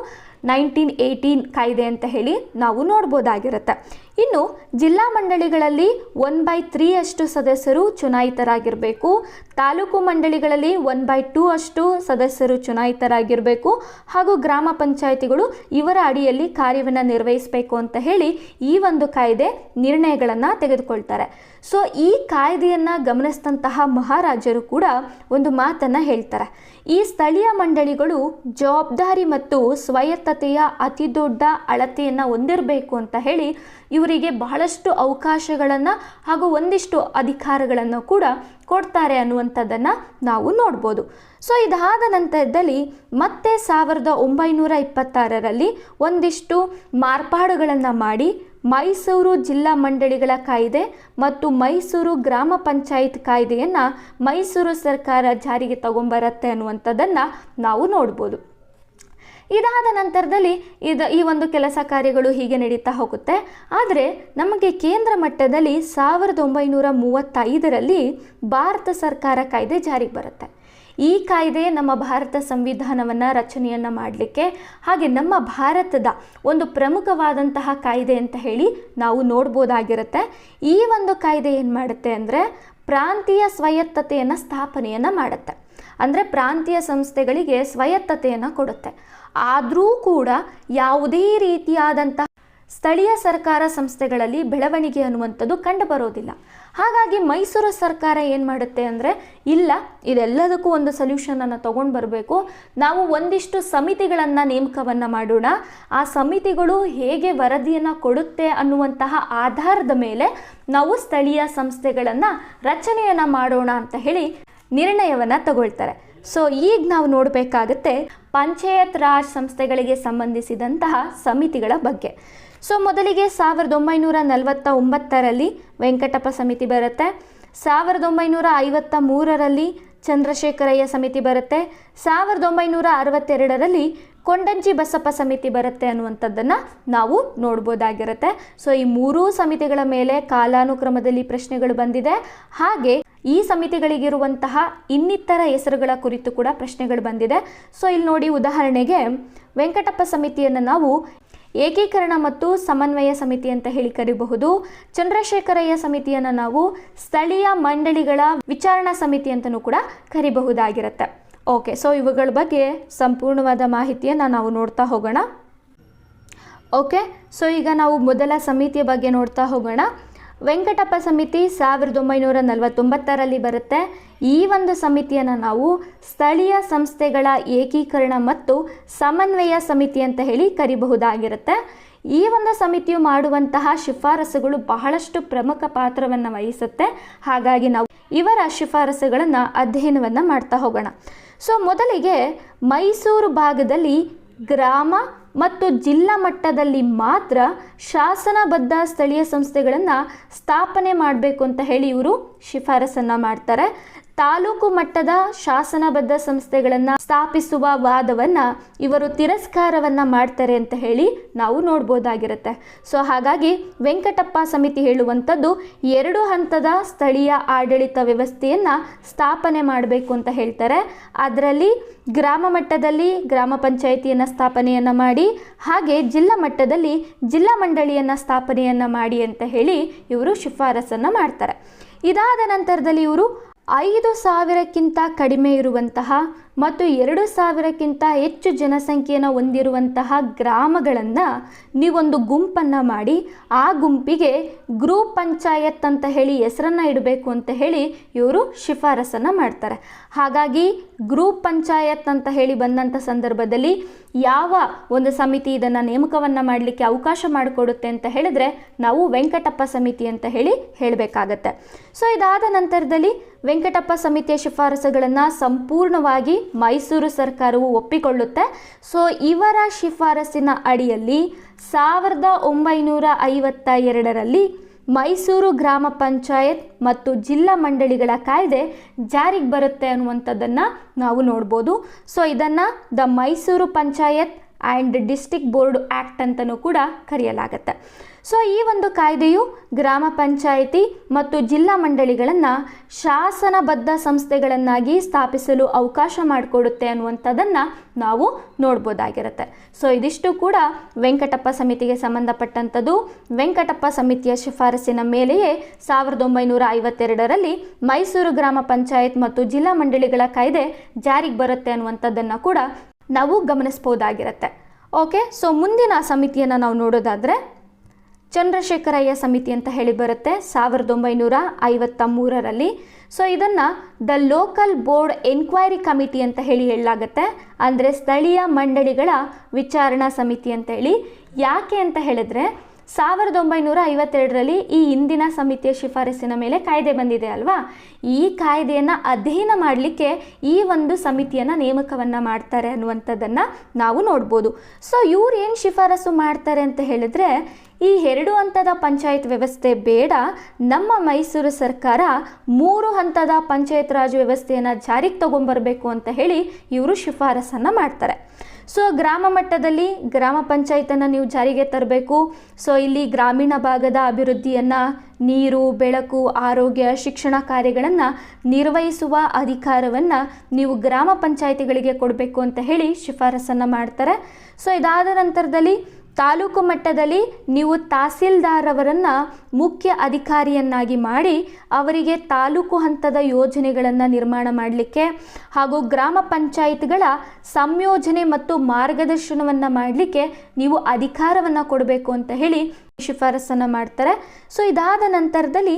nineteen eighteen ಕಾಯ್ದೆ ಅಂತ ಹೇಳಿ ನಾವು ನೋಡ್ಬೋದಾಗಿರುತ್ತೆ. ಇನ್ನು ಜಿಲ್ಲಾ ಮಂಡಳಿಗಳಲ್ಲಿ ಒನ್ ಬೈ ತ್ರೀ ಅಷ್ಟು ಸದಸ್ಯರು ಚುನಾಯಿತರಾಗಿರಬೇಕು. ತಾಲೂಕು ಮಂಡಳಿಗಳಲ್ಲಿ ಒನ್ ಬೈ ಟೂ ಅಷ್ಟು ಸದಸ್ಯರು ಚುನಾಯಿತರಾಗಿರಬೇಕು. ಹಾಗೂ ಗ್ರಾಮ ಪಂಚಾಯಿತಿಗಳು ಇವರ ಅಡಿಯಲ್ಲಿ ಕಾರ್ಯವನ್ನು ನಿರ್ವಹಿಸಬೇಕು ಅಂತ ಹೇಳಿ ಈ ಒಂದು ಕಾಯ್ದೆ ನಿರ್ಣಯಗಳನ್ನು ತೆಗೆದುಕೊಳ್ತಾರೆ. ಸೊ, ಈ ಕಾಯ್ದೆಯನ್ನು ಗಮನಿಸಿದಂತಹ ಮಹಾರಾಜರು ಕೂಡ ಒಂದು ಮಾತನ್ನು ಹೇಳ್ತಾರೆ. ಈ ಸ್ಥಳೀಯ ಮಂಡಳಿಗಳು ಜವಾಬ್ದಾರಿ ಮತ್ತು ಸ್ವಾಯತ್ತತೆಯ ಅತಿ ದೊಡ್ಡ ಅಳತೆಯನ್ನು ಹೊಂದಿರಬೇಕು ಅಂತ ಹೇಳಿ ಇವರಿಗೆ ಬಹಳಷ್ಟು ಅವಕಾಶಗಳನ್ನು ಹಾಗೂ ಒಂದಿಷ್ಟು ಅಧಿಕಾರಗಳನ್ನು ಕೂಡ ಕೊಡ್ತಾರೆ ಅನ್ನುವಂಥದ್ದನ್ನು ನಾವು ನೋಡ್ಬೋದು. ಸೊ ಇದಾದ ನಂತರದಲ್ಲಿ ಮತ್ತೆ ಸಾವಿರದ ಒಂಬೈನೂರ ಇಪ್ಪತ್ತಾರರಲ್ಲಿ ಒಂದಿಷ್ಟು ಮಾರ್ಪಾಡುಗಳನ್ನು ಮಾಡಿ ಮೈಸೂರು ಜಿಲ್ಲಾ ಮಂಡಳಿಗಳ ಕಾಯ್ದೆ ಮತ್ತು ಮೈಸೂರು ಗ್ರಾಮ ಪಂಚಾಯತ್ ಕಾಯ್ದೆಯನ್ನು ಮೈಸೂರು ಸರ್ಕಾರ ಜಾರಿಗೆ ತಗೊಂಬರತ್ತೆ ಅನ್ನುವಂಥದ್ದನ್ನು ನಾವು ನೋಡ್ಬೋದು. ಇದಾದ ನಂತರದಲ್ಲಿ ಇದು ಈ ಒಂದು ಕೆಲಸ ಕಾರ್ಯಗಳು ಹೀಗೆ ನಡೀತಾ ಹೋಗುತ್ತೆ. ಆದರೆ ನಮಗೆ ಕೇಂದ್ರ ಮಟ್ಟದಲ್ಲಿ ಸಾವಿರದ ಒಂಬೈನೂರ ಮೂವತ್ತೈದರಲ್ಲಿ ಭಾರತ ಸರ್ಕಾರ ಕಾಯ್ದೆ ಜಾರಿಗೆ ಬರುತ್ತೆ. ಈ ಕಾಯ್ದೆ ನಮ್ಮ ಭಾರತ ಸಂವಿಧಾನವನ್ನು ರಚನೆಯನ್ನು ಮಾಡಲಿಕ್ಕೆ ಹಾಗೆ ನಮ್ಮ ಭಾರತದ ಒಂದು ಪ್ರಮುಖವಾದಂತಹ ಕಾಯ್ದೆ ಅಂತ ಹೇಳಿ ನಾವು ನೋಡ್ಬೋದಾಗಿರುತ್ತೆ. ಈ ಒಂದು ಕಾಯ್ದೆ ಏನು ಮಾಡುತ್ತೆ ಅಂದರೆ ಪ್ರಾಂತೀಯ ಸ್ವಾಯತ್ತತೆಯನ್ನು ಸ್ಥಾಪನೆಯನ್ನು ಮಾಡುತ್ತೆ. ಅಂದರೆ ಪ್ರಾಂತೀಯ ಸಂಸ್ಥೆಗಳಿಗೆ ಸ್ವಾಯತ್ತತೆಯನ್ನು ಕೊಡುತ್ತೆ. ಆದರೂ ಕೂಡ ಯಾವುದೇ ರೀತಿಯಾದಂತಹ ಸ್ಥಳೀಯ ಸರ್ಕಾರ ಸಂಸ್ಥೆಗಳಲ್ಲಿ ಬೆಳವಣಿಗೆ ಅನ್ನುವಂಥದ್ದು ಕಂಡುಬರೋದಿಲ್ಲ. ಹಾಗಾಗಿ ಮೈಸೂರು ಸರ್ಕಾರ ಏನು ಮಾಡುತ್ತೆ ಅಂದರೆ, ಇಲ್ಲ, ಇದೆಲ್ಲದಕ್ಕೂ ಒಂದು ಸೊಲ್ಯೂಷನನ್ನು ತೊಗೊಂಡು ಬರಬೇಕು. ನಾವು ಒಂದಿಷ್ಟು ಸಮಿತಿಗಳನ್ನು ನೇಮಕವನ್ನು ಮಾಡೋಣ. ಆ ಸಮಿತಿಗಳು ಹೇಗೆ ವರದಿಯನ್ನು ಕೊಡುತ್ತೆ ಅನ್ನುವಂತಹ ಆಧಾರದ ಮೇಲೆ ನಾವು ಸ್ಥಳೀಯ ಸಂಸ್ಥೆಗಳನ್ನು ರಚನೆಯನ್ನು ಮಾಡೋಣ ಅಂತ ಹೇಳಿ ನಿರ್ಣಯವನ್ನು ತಗೊಳ್ತಾರೆ. ಸೊ ಈಗ ನಾವು ನೋಡಬೇಕಾಗತ್ತೆ ಪಂಚಾಯತ್ ರಾಜ್ ಸಂಸ್ಥೆಗಳಿಗೆ ಸಂಬಂಧಿಸಿದಂತಹ ಸಮಿತಿಗಳ ಬಗ್ಗೆ. ಸೊ ಮೊದಲಿಗೆ ಸಾವಿರದ ಒಂಬೈನೂರ ನಲವತ್ತ ಒಂಬತ್ತರಲ್ಲಿ ವೆಂಕಟಪ್ಪ ಸಮಿತಿ ಬರುತ್ತೆ. ಸಾವಿರದ ಒಂಬೈನೂರ ಐವತ್ತ ಮೂರರಲ್ಲಿ ಚಂದ್ರಶೇಖರಯ್ಯ ಸಮಿತಿ ಬರುತ್ತೆ. ಸಾವಿರದ ಒಂಬೈನೂರ ಅರವತ್ತೆರಡರಲ್ಲಿ ಕೊಂಡಂಜಿ ಬಸಪ್ಪ ಸಮಿತಿ ಬರುತ್ತೆ ಅನ್ನುವಂಥದ್ದನ್ನು ನಾವು ನೋಡ್ಬೋದಾಗಿರುತ್ತೆ. ಸೊ ಈ ಮೂರೂ ಸಮಿತಿಗಳ ಮೇಲೆ ಕಾಲಾನುಕ್ರಮದಲ್ಲಿ ಪ್ರಶ್ನೆಗಳು ಬಂದಿದೆ. ಹಾಗೆ ಈ ಸಮಿತಿಗಳಿಗಿರುವಂತಹ ಇನ್ನಿತರ ಹೆಸರುಗಳ ಕುರಿತು ಕೂಡ ಪ್ರಶ್ನೆಗಳು ಬಂದಿದೆ. ಸೊ ಇಲ್ಲಿ ನೋಡಿ ಉದಾಹರಣೆಗೆ ವೆಂಕಟಪ್ಪ ಸಮಿತಿಯನ್ನು ನಾವು ಏಕೀಕರಣ ಮತ್ತು ಸಮನ್ವಯ ಸಮಿತಿ ಅಂತ ಹೇಳಿ ಕರಿಬಹುದು. ಚಂದ್ರಶೇಖರಯ್ಯ ಸಮಿತಿಯನ್ನು ನಾವು ಸ್ಥಳೀಯ ಮಂಡಳಿಗಳ ವಿಚಾರಣಾ ಸಮಿತಿ ಅಂತಲೂ ಕೂಡ ಕರಿಬಹುದಾಗಿರುತ್ತೆ. ಓಕೆ ಸೊ ಇವುಗಳ ಬಗ್ಗೆ ಸಂಪೂರ್ಣವಾದ ಮಾಹಿತಿಯನ್ನು ನಾವು ನೋಡ್ತಾ ಹೋಗೋಣ. ಓಕೆ ಸೊ ಈಗ ನಾವು ಮೊದಲ ಸಮಿತಿಯ ಬಗ್ಗೆ ನೋಡ್ತಾ ಹೋಗೋಣ. ವೆಂಕಟಪ್ಪ ಸಮಿತಿ ಸಾವಿರದ ಒಂಬೈನೂರ ನಲವತ್ತೊಂಬತ್ತರಲ್ಲಿ ಬರುತ್ತೆ. ಈ ಒಂದು ಸಮಿತಿಯನ್ನು ನಾವು ಸ್ಥಳೀಯ ಸಂಸ್ಥೆಗಳ ಏಕೀಕರಣ ಮತ್ತು ಸಮನ್ವಯ ಸಮಿತಿ ಅಂತ ಹೇಳಿ ಕರಿಬಹುದಾಗಿರುತ್ತೆ. ಈ ಒಂದು ಸಮಿತಿಯು ಮಾಡುವಂತಹ ಶಿಫಾರಸುಗಳು ಬಹಳಷ್ಟು ಪ್ರಮುಖ ಪಾತ್ರವನ್ನು ವಹಿಸುತ್ತೆ. ಹಾಗಾಗಿ ನಾವು ಇವರ ಶಿಫಾರಸುಗಳನ್ನು ಅಧ್ಯಯನವನ್ನು ಮಾಡ್ತಾ ಹೋಗೋಣ. ಸೊ ಮೊದಲಿಗೆ ಮೈಸೂರು ಭಾಗದಲ್ಲಿ ಗ್ರಾಮ ಮತ್ತು ಜಿಲ್ಲಾ ಮಟ್ಟದಲ್ಲಿ ಮಾತ್ರ ಶಾಸನಬದ್ಧ ಸ್ಥಳೀಯ ಸಂಸ್ಥೆಗಳನ್ನು ಸ್ಥಾಪನೆ ಮಾಡಬೇಕು ಅಂತ ಹೇಳಿ ಇವರು ಶಿಫಾರಸನ್ನು ಮಾಡ್ತಾರೆ. ತಾಲೂಕು ಮಟ್ಟದ ಶಾಸನಬದ್ಧ ಸಂಸ್ಥೆಗಳನ್ನು ಸ್ಥಾಪಿಸುವ ವಾದವನ್ನು ಇವರು ತಿರಸ್ಕಾರವನ್ನು ಮಾಡ್ತಾರೆ ಅಂತ ಹೇಳಿ ನಾವು ನೋಡ್ಬೋದಾಗಿರುತ್ತೆ. ಸೊ ಹಾಗಾಗಿ ವೆಂಕಟಪ್ಪ ಸಮಿತಿ ಹೇಳುವಂಥದ್ದು ಎರಡು ಹಂತದ ಸ್ಥಳೀಯ ಆಡಳಿತ ವ್ಯವಸ್ಥೆಯನ್ನು ಸ್ಥಾಪನೆ ಮಾಡಬೇಕು ಅಂತ ಹೇಳ್ತಾರೆ. ಅದರಲ್ಲಿ ಗ್ರಾಮ ಮಟ್ಟದಲ್ಲಿ ಗ್ರಾಮ ಪಂಚಾಯಿತಿಯನ್ನು ಸ್ಥಾಪನೆಯನ್ನು ಮಾಡಿ, ಹಾಗೆ ಜಿಲ್ಲಾ ಮಟ್ಟದಲ್ಲಿ ಜಿಲ್ಲಾ ಮಂಡಳಿಯನ್ನು ಸ್ಥಾಪನೆಯನ್ನು ಮಾಡಿ ಅಂತ ಹೇಳಿ ಇವರು ಶಿಫಾರಸನ್ನು ಮಾಡ್ತಾರೆ. ಇದಾದ ನಂತರದಲ್ಲಿ ಇವರು ಐದು ಸಾವಿರಕ್ಕಿಂತ ಕಡಿಮೆ ಇರುವಂತಹ ಮತ್ತು ಎರಡು ಸಾವಿರಕ್ಕಿಂತ ಹೆಚ್ಚು ಜನಸಂಖ್ಯೆಯನ್ನು ಹೊಂದಿರುವಂತಹ ಗ್ರಾಮಗಳನ್ನು ನೀವೊಂದು ಗುಂಪನ್ನು ಮಾಡಿ, ಆ ಗುಂಪಿಗೆ ಗ್ರೂಪ್ ಪಂಚಾಯತ್ ಅಂತ ಹೇಳಿ ಹೆಸರನ್ನು ಇಡಬೇಕು ಅಂತ ಹೇಳಿ ಇವರು ಶಿಫಾರಸನ್ನು ಮಾಡ್ತಾರೆ. ಹಾಗಾಗಿ ಗ್ರೂಪ್ ಪಂಚಾಯತ್ ಅಂತ ಹೇಳಿ ಬಂದಂಥ ಸಂದರ್ಭದಲ್ಲಿ ಯಾವ ಒಂದು ಸಮಿತಿ ಇದನ್ನು ನೇಮಕವನ್ನು ಮಾಡಲಿಕ್ಕೆ ಅವಕಾಶ ಮಾಡಿಕೊಡುತ್ತೆ ಅಂತ ಹೇಳಿದ್ರೆ ನಾವು ವೆಂಕಟಪ್ಪ ಸಮಿತಿ ಅಂತ ಹೇಳಿ ಹೇಳಬೇಕಾಗತ್ತೆ. ಸೊ ಇದಾದ ನಂತರದಲ್ಲಿ ವೆಂಕಟಪ್ಪ ಸಮಿತಿಯ ಶಿಫಾರಸುಗಳನ್ನು ಸಂಪೂರ್ಣವಾಗಿ ಮೈಸೂರು ಸರ್ಕಾರವು ಒಪ್ಪಿಕೊಳ್ಳುತ್ತೆ. ಸೊ ಇವರ ಶಿಫಾರಸಿನ ಅಡಿಯಲ್ಲಿ ಸಾವಿರದ ಒಂಬೈನೂರ ಐವತ್ತ ಎರಡರಲ್ಲಿ ಮೈಸೂರು ಗ್ರಾಮ ಪಂಚಾಯತ್ ಮತ್ತು ಜಿಲ್ಲಾ ಮಂಡಳಿಗಳ ಕಾಯ್ದೆ ಜಾರಿಗೆ ಬರುತ್ತೆ ಅನ್ನುವಂಥದ್ದನ್ನು ನಾವು ನೋಡ್ಬೋದು. ಸೊ ಇದನ್ನು the Mysore panchayat and district board act ಅಂತಲೂ ಕೂಡ ಕರೆಯಲಾಗುತ್ತೆ. ಸೊ ಈ ಒಂದು ಕಾಯ್ದೆಯು ಗ್ರಾಮ ಪಂಚಾಯಿತಿ ಮತ್ತು ಜಿಲ್ಲಾ ಮಂಡಳಿಗಳನ್ನು ಶಾಸನಬದ್ಧ ಸಂಸ್ಥೆಗಳನ್ನಾಗಿ ಸ್ಥಾಪಿಸಲು ಅವಕಾಶ ಮಾಡಿಕೊಡುತ್ತೆ ಅನ್ನುವಂಥದ್ದನ್ನು ನಾವು ನೋಡ್ಬೋದಾಗಿರುತ್ತೆ. ಸೊ ಇದಿಷ್ಟು ಕೂಡ ವೆಂಕಟಪ್ಪ ಸಮಿತಿಗೆ ಸಂಬಂಧಪಟ್ಟಂಥದ್ದು. ವೆಂಕಟಪ್ಪ ಸಮಿತಿಯ ಶಿಫಾರಸಿನ ಮೇಲೆಯೇ ಸಾವಿರದ ಒಂಬೈನೂರ ಐವತ್ತೆರಡರಲ್ಲಿ ಮೈಸೂರು ಗ್ರಾಮ ಪಂಚಾಯತ್ ಮತ್ತು ಜಿಲ್ಲಾ ಮಂಡಳಿಗಳ ಕಾಯ್ದೆ ಜಾರಿಗೆ ಬರುತ್ತೆ ಅನ್ನುವಂಥದ್ದನ್ನು ಕೂಡ ನಾವು ಗಮನಿಸ್ಬೋದಾಗಿರುತ್ತೆ. ಓಕೆ, ಸೊ ಮುಂದಿನ ಸಮಿತಿಯನ್ನು ನಾವು ನೋಡೋದಾದರೆ ಚಂದ್ರಶೇಖರಯ್ಯ ಸಮಿತಿ ಅಂತ ಹೇಳಿ ಬರುತ್ತೆ, ಸಾವಿರದ ಒಂಬೈನೂರ ಐವತ್ತ ಮೂರರಲ್ಲಿ ಸೊ ಇದನ್ನು the local board enquiry committee ಅಂತ ಹೇಳಿ ಹೇಳಲಾಗುತ್ತೆ. ಅಂದರೆ ಸ್ಥಳೀಯ ಮಂಡಳಿಗಳ ವಿಚಾರಣಾ ಸಮಿತಿ ಅಂತ ಹೇಳಿ. ಯಾಕೆ ಅಂತ ಹೇಳಿದ್ರೆ, ಸಾವಿರದ ಒಂಬೈನೂರ ಐವತ್ತೆರಡರಲ್ಲಿ ಈ ಇಂದಿನ ಸಮಿತಿಯ ಶಿಫಾರಸಿನ ಮೇಲೆ ಕಾಯ್ದೆ ಬಂದಿದೆ ಅಲ್ವಾ? ಈ ಕಾಯ್ದೆಯನ್ನು ಅಧ್ಯಯನ ಮಾಡಲಿಕ್ಕೆ ಈ ಒಂದು ಸಮಿತಿಯನ್ನು ನೇಮಕವನ್ನು ಮಾಡ್ತಾರೆ ಅನ್ನುವಂಥದ್ದನ್ನು ನಾವು ನೋಡ್ಬೋದು. ಸೊ ಇವ್ರು ಏನು ಶಿಫಾರಸು ಮಾಡ್ತಾರೆ ಅಂತ ಹೇಳಿದ್ರೆ ಈ ಎರಡು ಹಂತದ ಪಂಚಾಯತ್ ವ್ಯವಸ್ಥೆ ಬೇಡ. ನಮ್ಮ ಮೈಸೂರು ಸರ್ಕಾರ ಮೂರು ಹಂತದ ಪಂಚಾಯತ್ ರಾಜ್ ವ್ಯವಸ್ಥೆಯನ್ನು ಜಾರಿಗೆ ತಗೊಂಬರಬೇಕು ಅಂತ ಹೇಳಿ ಇವರು ಶಿಫಾರಸನ್ನು ಮಾಡ್ತಾರೆ. ಸೊ ಗ್ರಾಮ ಮಟ್ಟದಲ್ಲಿ ಗ್ರಾಮ ಪಂಚಾಯತನ್ನು ನೀವು ಜಾರಿಗೆ ತರಬೇಕು. ಸೊ ಇಲ್ಲಿ ಗ್ರಾಮೀಣ ಭಾಗದ ಅಭಿವೃದ್ಧಿಯನ್ನು, ನೀರು, ಬೆಳಕು, ಆರೋಗ್ಯ, ಶಿಕ್ಷಣ ಕಾರ್ಯಗಳನ್ನು ನಿರ್ವಹಿಸುವ ಅಧಿಕಾರವನ್ನು ನೀವು ಗ್ರಾಮ ಪಂಚಾಯತಿಗಳಿಗೆ ಕೊಡಬೇಕು ಅಂತ ಹೇಳಿ ಶಿಫಾರಸನ್ನು ಮಾಡ್ತಾರೆ. ಸೊ ಇದಾದ ನಂತರದಲ್ಲಿ ತಾಲೂಕು ಮಟ್ಟದಲ್ಲಿ ನೀವು ತಹಸೀಲ್ದಾರ್ ಅವರನ್ನು ಮುಖ್ಯ ಅಧಿಕಾರಿಯನ್ನಾಗಿ ಮಾಡಿ ಅವರಿಗೆ ತಾಲೂಕು ಹಂತದ ಯೋಜನೆಗಳನ್ನು ನಿರ್ಮಾಣ ಮಾಡಲಿಕ್ಕೆ ಹಾಗೂ ಗ್ರಾಮ ಪಂಚಾಯತ್ಗಳ ಸಂಯೋಜನೆ ಮತ್ತು ಮಾರ್ಗದರ್ಶನವನ್ನು ಮಾಡಲಿಕ್ಕೆ ನೀವು ಅಧಿಕಾರವನ್ನು ಕೊಡಬೇಕು ಅಂತ ಹೇಳಿ ಶಿಫಾರಸನ್ನು ಮಾಡ್ತಾರೆ. ಸೊ ಇದಾದ ನಂತರದಲ್ಲಿ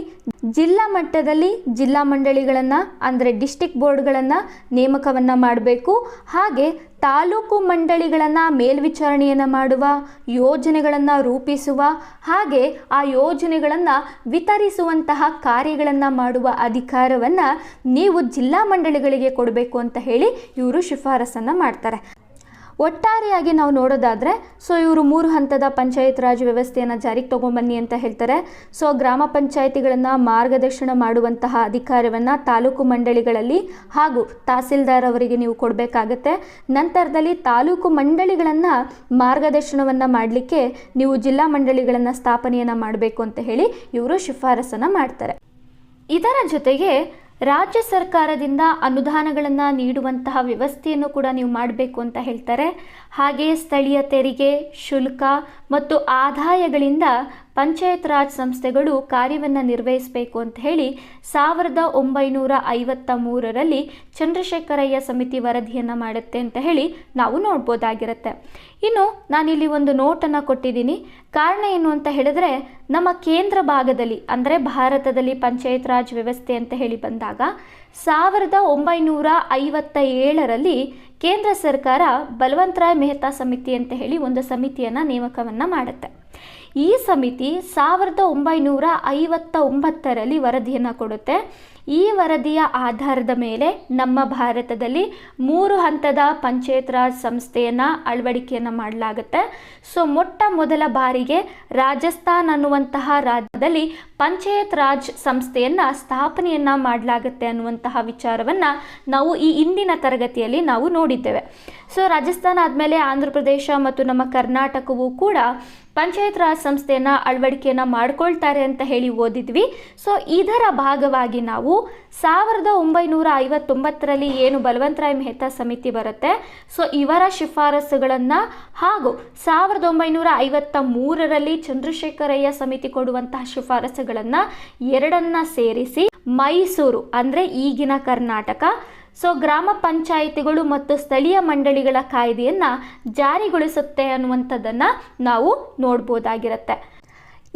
ಜಿಲ್ಲಾ ಮಟ್ಟದಲ್ಲಿ ಜಿಲ್ಲಾ ಮಂಡಳಿಗಳನ್ನು, ಅಂದರೆ ಡಿಸ್ಟಿಕ್ ಬೋರ್ಡ್ಗಳನ್ನು ನೇಮಕವನ್ನು ಮಾಡಬೇಕು. ಹಾಗೆ ತಾಲೂಕು ಮಂಡಳಿಗಳನ್ನು ಮೇಲ್ವಿಚಾರಣೆಯನ್ನು ಮಾಡುವ, ಯೋಜನೆಗಳನ್ನು ರೂಪಿಸುವ, ಹಾಗೆ ಆ ಯೋಜನೆಗಳನ್ನು ವಿತರಿಸುವಂತಹ ಕಾರ್ಯಗಳನ್ನು ಮಾಡುವ ಅಧಿಕಾರವನ್ನು ನೀವು ಜಿಲ್ಲಾ ಮಂಡಳಿಗಳಿಗೆ ಕೊಡಬೇಕು ಅಂತ ಹೇಳಿ ಇವರು ಶಿಫಾರಸನ್ನು ಮಾಡ್ತಾರೆ. ಒಟ್ಟಾರೆಯಾಗಿ ನಾವು ನೋಡೋದಾದರೆ, ಸೊ ಇವರು ಮೂರು ಹಂತದ ಪಂಚಾಯತ್ ರಾಜ್ ವ್ಯವಸ್ಥೆಯನ್ನು ಜಾರಿಗೆ ತಗೊಂಬನ್ನಿ ಅಂತ ಹೇಳ್ತಾರೆ. ಸೊ ಗ್ರಾಮ ಪಂಚಾಯತಿಗಳನ್ನು ಮಾರ್ಗದರ್ಶನ ಮಾಡುವಂತಹ ಅಧಿಕಾರವನ್ನು ತಾಲೂಕು ಮಂಡಳಿಗಳಲ್ಲಿ ಹಾಗೂ ತಹಸೀಲ್ದಾರ್ ಅವರಿಗೆ ನೀವು ಕೊಡಬೇಕಾಗತ್ತೆ. ನಂತರದಲ್ಲಿ ತಾಲೂಕು ಮಂಡಳಿಗಳನ್ನು ಮಾರ್ಗದರ್ಶನವನ್ನು ಮಾಡಲಿಕ್ಕೆ ನೀವು ಜಿಲ್ಲಾ ಮಂಡಳಿಗಳನ್ನು ಸ್ಥಾಪನೆಯನ್ನು ಮಾಡಬೇಕು ಅಂತ ಹೇಳಿ ಇವರು ಶಿಫಾರಸನ್ನು ಮಾಡ್ತಾರೆ. ಇದರ ಜೊತೆಗೆ ರಾಜ್ಯ ಸರ್ಕಾರದಿಂದ ಅನುದಾನಗಳನ್ನು ನೀಡುವಂತಹ ವ್ಯವಸ್ಥೆಯನ್ನು ಕೂಡ ನೀವು ಮಾಡಬೇಕು ಅಂತ ಹೇಳ್ತಾರೆ. ಹಾಗೆಯೇ ಸ್ಥಳೀಯ ತೆರಿಗೆ, ಶುಲ್ಕ ಮತ್ತು ಆದಾಯಗಳಿಂದ ಪಂಚಾಯತ್ ರಾಜ್ ಸಂಸ್ಥೆಗಳು ಕಾರ್ಯವನ್ನು ನಿರ್ವಹಿಸಬೇಕು ಅಂತ ಹೇಳಿ ಸಾವಿರದ ಒಂಬೈನೂರ ಐವತ್ತ ಮೂರರಲ್ಲಿ ಚಂದ್ರಶೇಖರಯ್ಯ ಸಮಿತಿ ವರದಿಯನ್ನು ಮಾಡುತ್ತೆ ಅಂತ ಹೇಳಿ ನಾವು ನೋಡ್ಬೋದಾಗಿರುತ್ತೆ. ಇನ್ನು ನಾನಿಲ್ಲಿ ಒಂದು ನೋಟನ್ನು ಕೊಟ್ಟಿದ್ದೀನಿ. ಕಾರಣ ಏನು ಅಂತ ಹೇಳಿದ್ರೆ, ನಮ್ಮ ಕೇಂದ್ರ ಭಾಗದಲ್ಲಿ, ಅಂದರೆ ಭಾರತದಲ್ಲಿ ಪಂಚಾಯತ್ ರಾಜ್ ವ್ಯವಸ್ಥೆ ಅಂತ ಹೇಳಿ ಬಂದಾಗ, ಸಾವಿರದ ಒಂಬೈನೂರ ಐವತ್ತ ಏಳರಲ್ಲಿ ಕೇಂದ್ರ ಸರ್ಕಾರ ಬಲವಂತರಾಯ್ ಮೆಹ್ತಾ ಸಮಿತಿ ಅಂತ ಹೇಳಿ ಒಂದು ಸಮಿತಿಯನ್ನು ನೇಮಕವನ್ನು ಮಾಡುತ್ತೆ. ಈ ಸಮಿತಿ ಸಾವಿರದ ಒಂಬೈನೂರ ಐವತ್ತ ಒಂಬತ್ತರಲ್ಲಿ ವರದಿಯನ್ನು ಕೊಡುತ್ತೆ. ಈ ವರದಿಯ ಆಧಾರದ ಮೇಲೆ ನಮ್ಮ ಭಾರತದಲ್ಲಿ ಮೂರು ಹಂತದ ಪಂಚಾಯತ್ ರಾಜ್ ಸಂಸ್ಥೆಯನ್ನು ಅಳವಡಿಕೆಯನ್ನು ಮಾಡಲಾಗುತ್ತೆ. ಸೊ, ಮೊಟ್ಟ ಮೊದಲ ಬಾರಿಗೆ ರಾಜಸ್ಥಾನ್ ಅನ್ನುವಂತಹ ರಾಜ್ಯದಲ್ಲಿ ಪಂಚಾಯತ್ ರಾಜ್ ಸಂಸ್ಥೆಯನ್ನು ಸ್ಥಾಪನೆಯನ್ನು ಮಾಡಲಾಗುತ್ತೆ ಅನ್ನುವಂತಹ ವಿಚಾರವನ್ನು ನಾವು ಈ ಇಂದಿನ ತರಗತಿಯಲ್ಲಿ ನಾವು ನೋಡಿದ್ದೇವೆ. ಸೊ, ರಾಜಸ್ಥಾನ ಆದಮೇಲೆ ಆಂಧ್ರ ಪ್ರದೇಶ ಮತ್ತು ನಮ್ಮ ಕರ್ನಾಟಕವೂ ಕೂಡ ಪಂಚಾಯತ್ ರಾಜ್ ಸಂಸ್ಥೆಯನ್ನು ಅಳವಡಿಕೆಯನ್ನು ಮಾಡ್ಕೊಳ್ತಾರೆ ಅಂತ ಹೇಳಿ ಓದಿದ್ವಿ. ಸೊ ಇದರ ಭಾಗವಾಗಿ ನಾವು ಸಾವಿರದ ಒಂಬೈನೂರ ಐವತ್ತೊಂಬತ್ತರಲ್ಲಿ ಏನು ಬಲವಂತರಾಯ್ ಮೆಹ್ತಾ ಸಮಿತಿ ಬರುತ್ತೆ. ಸೊ ಇವರ ಶಿಫಾರಸುಗಳನ್ನು ಹಾಗೂ ಸಾವಿರದ ಒಂಬೈನೂರ ಐವತ್ತ ಮೂರರಲ್ಲಿ ಚಂದ್ರಶೇಖರಯ್ಯ ಸಮಿತಿ ಕೊಡುವಂತಹ ಶಿಫಾರಸುಗಳನ್ನು ಎರಡನ್ನ ಸೇರಿಸಿ ಮೈಸೂರು, ಅಂದರೆ ಈಗಿನ ಕರ್ನಾಟಕ ಸೊ ಗ್ರಾಮ ಪಂಚಾಯಿತಿಗಳು ಮತ್ತು ಸ್ಥಳೀಯ ಮಂಡಳಿಗಳ ಕಾಯ್ದೆಯನ್ನು ಜಾರಿಗೊಳಿಸುತ್ತೆ ಅನ್ನುವಂಥದ್ದನ್ನು ನಾವು ನೋಡ್ಬೋದಾಗಿರುತ್ತೆ.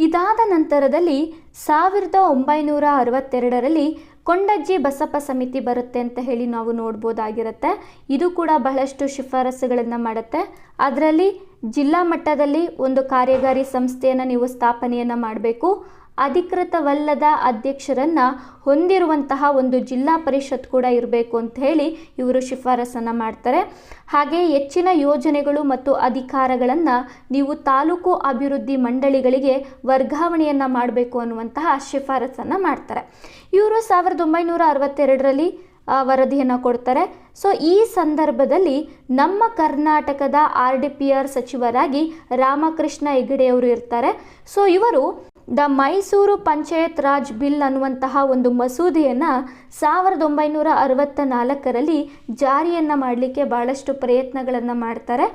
ಇದಾದ ನಂತರದಲ್ಲಿ ಸಾವಿರದ ಒಂಬೈನೂರ ಅರವತ್ತೆರಡರಲ್ಲಿ ಕೊಂಡಜ್ಜಿ ಬಸಪ್ಪ ಸಮಿತಿ ಬರುತ್ತೆ ಅಂತ ಹೇಳಿ ನಾವು ನೋಡ್ಬೋದಾಗಿರುತ್ತೆ. ಇದು ಕೂಡ ಬಹಳಷ್ಟು ಶಿಫಾರಸುಗಳನ್ನು ಮಾಡುತ್ತೆ. ಅದರಲ್ಲಿ ಜಿಲ್ಲಾ ಮಟ್ಟದಲ್ಲಿ ಒಂದು ಕಾರ್ಯಗಾರಿ ಸಂಸ್ಥೆಯನ್ನು ನೀವು ಸ್ಥಾಪನೆಯನ್ನು ಮಾಡಬೇಕು. ಅಧಿಕೃತವಲ್ಲದ ಅಧ್ಯಕ್ಷರನ್ನು ಹೊಂದಿರುವಂತಹ ಒಂದು ಜಿಲ್ಲಾ ಪರಿಷತ್ ಕೂಡ ಇರಬೇಕು ಅಂತ ಹೇಳಿ ಇವರು ಶಿಫಾರಸನ್ನು ಮಾಡ್ತಾರೆ. ಹಾಗೆ ಹೆಚ್ಚಿನ ಯೋಜನೆಗಳು ಮತ್ತು ಅಧಿಕಾರಗಳನ್ನು ನೀವು ತಾಲೂಕು ಅಭಿವೃದ್ಧಿ ಮಂಡಳಿಗಳಿಗೆ ವರ್ಗಾವಣೆಯನ್ನು ಮಾಡಬೇಕು ಅನ್ನುವಂತಹ ಶಿಫಾರಸನ್ನು ಮಾಡ್ತಾರೆ. ಇವರು ಸಾವಿರದ ಒಂಬೈನೂರ ಅರವತ್ತೆರಡರಲ್ಲಿ ವರದಿಯನ್ನು ಕೊಡ್ತಾರೆ. ಸೊ, ಈ ಸಂದರ್ಭದಲ್ಲಿ ನಮ್ಮ ಕರ್ನಾಟಕದ ಆರ್ ಡಿ ಪಿ ಆರ್ ಸಚಿವರಾಗಿ ರಾಮಕೃಷ್ಣ ಹೆಗಡೆಯವರು ಇರ್ತಾರೆ. ಸೊ, ಇವರು ದ ಮೈಸೂರು ಪಂಚಾಯತ್ ರಾಜ್ ಬಿಲ್ ಅನ್ನುವಂತಹ ಒಂದು ಮಸೂದೆಯನ್ನು ಸಾವಿರದ ಒಂಬೈನೂರ ಅರವತ್ತ ನಾಲ್ಕರಲ್ಲಿ ಜಾರಿಯನ್ನು ಮಾಡಲಿಕ್ಕೆ ಭಾಳಷ್ಟು ಪ್ರಯತ್ನಗಳನ್ನು ಮಾಡ್ತಾರೆ.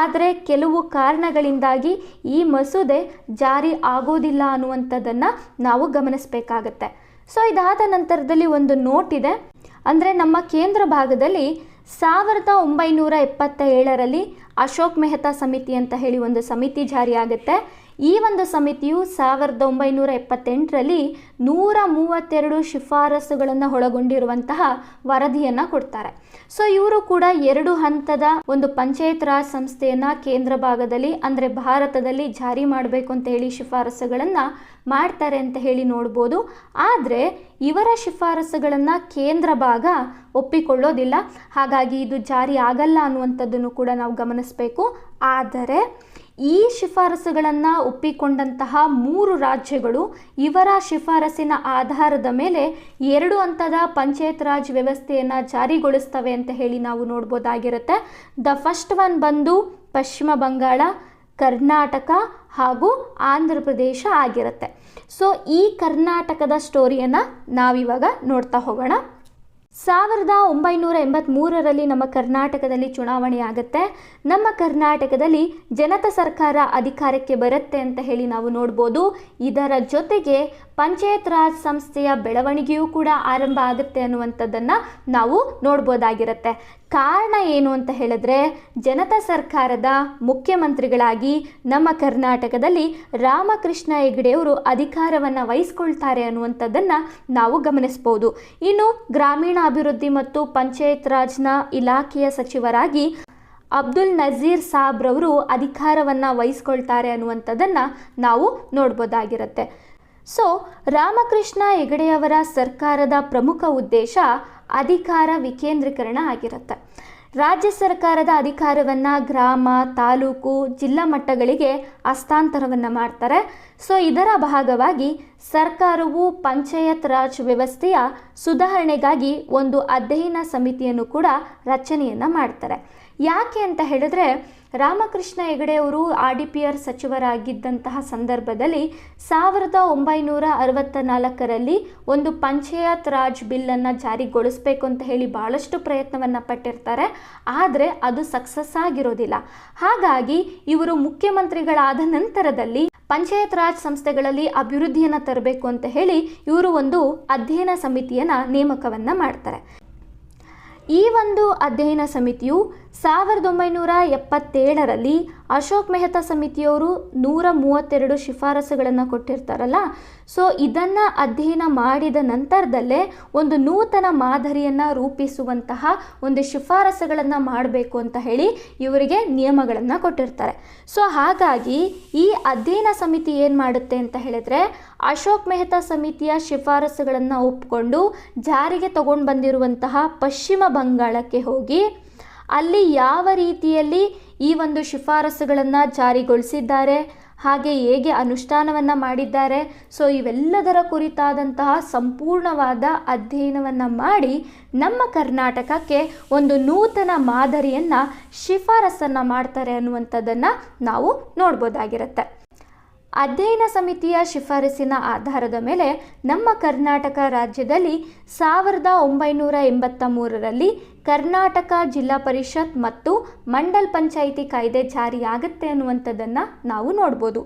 ಆದರೆ ಕೆಲವು ಕಾರಣಗಳಿಂದಾಗಿ ಈ ಮಸೂದೆ ಜಾರಿ ಆಗೋದಿಲ್ಲ ಅನ್ನುವಂಥದ್ದನ್ನು ನಾವು ಗಮನಿಸಬೇಕಾಗತ್ತೆ. ಸೊ, ಇದಾದ ನಂತರದಲ್ಲಿ ಒಂದು ನೋಟ್ ಇದೆ. ಅಂದರೆ ನಮ್ಮ ಕೇಂದ್ರ ಭಾಗದಲ್ಲಿ ಸಾವಿರದ ಒಂಬೈನೂರ ಎಪ್ಪತ್ತ ಏಳರಲ್ಲಿ ಅಶೋಕ್ ಮೆಹ್ತಾ ಸಮಿತಿ ಅಂತ ಹೇಳಿ ಒಂದು ಸಮಿತಿ ಜಾರಿಯಾಗುತ್ತೆ ಈ ಒಂದು ಸಮಿತಿಯು ಸಾವಿರದ ಒಂಬೈನೂರ ಎಪ್ಪತ್ತೆಂಟರಲ್ಲಿ ನೂರ ಮೂವತ್ತೆರಡು ಶಿಫಾರಸುಗಳನ್ನು ಒಳಗೊಂಡಿರುವಂತಹ ವರದಿಯನ್ನು ಕೊಡ್ತಾರೆ. ಸೊ ಇವರು ಕೂಡ ಎರಡು ಹಂತದ ಒಂದು ಪಂಚಾಯತ್ ರಾಜ್ ಸಂಸ್ಥೆಯನ್ನು ಕೇಂದ್ರ ಭಾಗದಲ್ಲಿ, ಅಂದರೆ ಭಾರತದಲ್ಲಿ ಜಾರಿ ಮಾಡಬೇಕು ಅಂತ ಹೇಳಿ ಶಿಫಾರಸುಗಳನ್ನು ಮಾಡ್ತಾರೆ ಅಂತ ಹೇಳಿ ನೋಡ್ಬೋದು. ಆದರೆ ಇವರ ಶಿಫಾರಸುಗಳನ್ನು ಕೇಂದ್ರ ಭಾಗ ಒಪ್ಪಿಕೊಳ್ಳೋದಿಲ್ಲ. ಹಾಗಾಗಿ ಇದು ಜಾರಿ ಆಗಲ್ಲ ಅನ್ನುವಂಥದ್ದನ್ನು ಕೂಡ ನಾವು ಗಮನಿಸಬೇಕು. ಆದರೆ ಈ ಶಿಫಾರಸುಗಳನ್ನು ಒಪ್ಪಿಕೊಂಡಂತಹ ಮೂರು ರಾಜ್ಯಗಳು ಇವರ ಶಿಫಾರಸಿನ ಆಧಾರದ ಮೇಲೆ ಎರಡು ಹಂತದ ಪಂಚಾಯತ್ ರಾಜ್ ವ್ಯವಸ್ಥೆಯನ್ನು ಜಾರಿಗೊಳಿಸ್ತವೆ ಅಂತ ಹೇಳಿ ನಾವು ನೋಡ್ಬೋದಾಗಿರುತ್ತೆ. ದ ಫಸ್ಟ್ ಒನ್ ಬಂದು ಪಶ್ಚಿಮ ಬಂಗಾಳ, ಕರ್ನಾಟಕ ಹಾಗೂ ಆಂಧ್ರ ಪ್ರದೇಶ ಆಗಿರುತ್ತೆ. ಸೊ, ಈ ಕರ್ನಾಟಕದ ಸ್ಟೋರಿಯನ್ನು ನಾವಿವಾಗ ನೋಡ್ತಾ ಹೋಗೋಣ. ಸಾವಿರದ ಒಂಬೈನೂರ ಎಂಬತ್ತ್ಮೂರರಲ್ಲಿ ನಮ್ಮ ಕರ್ನಾಟಕದಲ್ಲಿ ಚುನಾವಣೆ ಆಗುತ್ತೆ. ನಮ್ಮ ಕರ್ನಾಟಕದಲ್ಲಿ ಜನತಾ ಸರ್ಕಾರ ಅಧಿಕಾರಕ್ಕೆ ಬರುತ್ತೆ ಅಂತ ಹೇಳಿ ನಾವು ನೋಡ್ಬೋದು. ಇದರ ಜೊತೆಗೆ ಪಂಚಾಯತ್ ರಾಜ್ ಸಂಸ್ಥೆಯ ಬೆಳವಣಿಗೆಯೂ ಕೂಡ ಆರಂಭ ಆಗುತ್ತೆ ಅನ್ನುವಂಥದ್ದನ್ನು ನಾವು ನೋಡ್ಬೋದಾಗಿರುತ್ತೆ. ಕಾರಣ ಏನು ಅಂತ ಹೇಳಿದ್ರೆ ಜನತಾ ಸರ್ಕಾರದ ಮುಖ್ಯಮಂತ್ರಿಗಳಾಗಿ ನಮ್ಮ ಕರ್ನಾಟಕದಲ್ಲಿ ರಾಮಕೃಷ್ಣ ಹೆಗಡೆಯವರು ಅಧಿಕಾರವನ್ನು ವಹಿಸ್ಕೊಳ್ತಾರೆ ಅನ್ನುವಂಥದ್ದನ್ನು ನಾವು ಗಮನಿಸ್ಬೋದು. ಇನ್ನು ಗ್ರಾಮೀಣಾಭಿವೃದ್ಧಿ ಮತ್ತು ಪಂಚಾಯತ್ ರಾಜ್ನ ಇಲಾಖೆಯ ಸಚಿವರಾಗಿ ಅಬ್ದುಲ್ ನಜೀರ್ ಸಾಬ್ರವರು ಅಧಿಕಾರವನ್ನು ವಹಿಸ್ಕೊಳ್ತಾರೆ ಅನ್ನುವಂಥದ್ದನ್ನು ನಾವು ನೋಡ್ಬೋದಾಗಿರುತ್ತೆ. ಸೊ, ರಾಮಕೃಷ್ಣ ಹೆಗಡೆಯವರ ಸರ್ಕಾರದ ಪ್ರಮುಖ ಉದ್ದೇಶ ಅಧಿಕಾರ ವಿಕೇಂದ್ರೀಕರಣ ಆಗಿರುತ್ತೆ. ರಾಜ್ಯ ಸರ್ಕಾರದ ಅಧಿಕಾರವನ್ನು ಗ್ರಾಮ, ತಾಲೂಕು, ಜಿಲ್ಲಾ ಮಟ್ಟಗಳಿಗೆ ಹಸ್ತಾಂತರವನ್ನು ಮಾಡ್ತಾರೆ. ಸೊ, ಇದರ ಭಾಗವಾಗಿ ಸರ್ಕಾರವು ಪಂಚಾಯತ್ ರಾಜ್ ವ್ಯವಸ್ಥೆಯ ಸುಧಾರಣೆಗಾಗಿ ಒಂದು ಅಧ್ಯಯನ ಸಮಿತಿಯನ್ನು ಕೂಡ ರಚನೆಯನ್ನು ಮಾಡ್ತಾರೆ. ಯಾಕೆ ಅಂತ ಹೇಳಿದ್ರೆ ರಾಮಕೃಷ್ಣ ಹೆಗಡೆಯವರು ಆರ್ ಡಿ ಪಿ ಆರ್ ಸಚಿವರಾಗಿದ್ದಂತಹ ಸಂದರ್ಭದಲ್ಲಿ ಸಾವಿರದ ಒಂಬೈನೂರ ಅರವತ್ತ ನಾಲ್ಕರಲ್ಲಿ ಒಂದು ಪಂಚಾಯತ್ ರಾಜ್ ಬಿಲ್ಲನ್ನು ಜಾರಿಗೊಳಿಸಬೇಕು ಅಂತ ಹೇಳಿ ಭಾಳಷ್ಟು ಪ್ರಯತ್ನವನ್ನು ಪಟ್ಟಿರ್ತಾರೆ. ಆದರೆ ಅದು ಸಕ್ಸಸ್ ಆಗಿರೋದಿಲ್ಲ. ಹಾಗಾಗಿ ಇವರು ಮುಖ್ಯಮಂತ್ರಿಗಳಾದ ನಂತರದಲ್ಲಿ ಪಂಚಾಯತ್ ರಾಜ್ ಸಂಸ್ಥೆಗಳಲ್ಲಿ ಅಭಿವೃದ್ಧಿಯನ್ನು ತರಬೇಕು ಅಂತ ಹೇಳಿ ಇವರು ಒಂದು ಅಧ್ಯಯನ ಸಮಿತಿಯನ್ನು ನೇಮಕವನ್ನು ಮಾಡ್ತಾರೆ. ಈ ಒಂದು ಅಧ್ಯಯನ ಸಮಿತಿಯು ಸಾವಿರದ ಒಂಬೈನೂರ ಎಪ್ಪತ್ತೇಳರಲ್ಲಿ ಅಶೋಕ್ ಮೆಹ್ತಾ ಸಮಿತಿಯವರು ನೂರ ಮೂವತ್ತೆರಡು ಶಿಫಾರಸುಗಳನ್ನು ಕೊಟ್ಟಿರ್ತಾರಲ್ಲ, ಸೊ ಇದನ್ನು ಅಧ್ಯಯನ ಮಾಡಿದ ನಂತರದಲ್ಲೇ ಒಂದು ನೂತನ ಮಾದರಿಯನ್ನು ರೂಪಿಸುವಂತಹ ಒಂದು ಶಿಫಾರಸುಗಳನ್ನು ಮಾಡಬೇಕು ಅಂತ ಹೇಳಿ ಇವರಿಗೆ ನಿಯಮಗಳನ್ನು ಕೊಟ್ಟಿರ್ತಾರೆ. ಸೊ ಹಾಗಾಗಿ ಈ ಅಧ್ಯಯನ ಸಮಿತಿ ಏನು ಮಾಡುತ್ತೆ ಅಂತ ಹೇಳಿದ್ರೆ, ಅಶೋಕ್ ಮೆಹ್ತಾ ಸಮಿತಿಯ ಶಿಫಾರಸುಗಳನ್ನು ಒಪ್ಪಿಕೊಂಡು ಜಾರಿಗೆ ತಗೊಂಡು ಬಂದಿರುವಂತಹ ಪಶ್ಚಿಮ ಬಂಗಾಳಕ್ಕೆ ಹೋಗಿ ಅಲ್ಲಿ ಯಾವ ರೀತಿಯಲ್ಲಿ ಈ ಒಂದು ಶಿಫಾರಸುಗಳನ್ನು ಜಾರಿಗೊಳಿಸಿದ್ದಾರೆ, ಹಾಗೆ ಹೇಗೆ ಅನುಷ್ಠಾನವನ್ನು ಮಾಡಿದ್ದಾರೆ, ಸೊ ಇವೆಲ್ಲದರ ಕುರಿತಾದಂತಹ ಸಂಪೂರ್ಣವಾದ ಅಧ್ಯಯನವನ್ನು ಮಾಡಿ ನಮ್ಮ ಕರ್ನಾಟಕಕ್ಕೆ ಒಂದು ನೂತನ ಮಾದರಿಯನ್ನು ಶಿಫಾರಸನ್ನು ಮಾಡ್ತಾರೆ ಅನ್ನುವಂಥದ್ದನ್ನು ನಾವು ನೋಡ್ಬೋದಾಗಿರುತ್ತೆ. ಅಧ್ಯಯನ ಸಮಿತಿಯ ಶಿಫಾರಸಿನ ಆಧಾರದ ಮೇಲೆ ನಮ್ಮ ಕರ್ನಾಟಕ ರಾಜ್ಯದಲ್ಲಿ ಸಾವಿರದ ಒಂಬೈನೂರ ಎಂಬತ್ತ ಮೂರರಲ್ಲಿ ಕರ್ನಾಟಕ ಜಿಲ್ಲಾ ಪರಿಷತ್ ಮತ್ತು ಮಂಡಲ್ ಪಂಚಾಯಿತಿ ಕಾಯ್ದೆ ಜಾರಿಯಾಗುತ್ತೆ ಅನ್ನುವಂಥದ್ದನ್ನು ನಾವು ನೋಡ್ಬೋದು.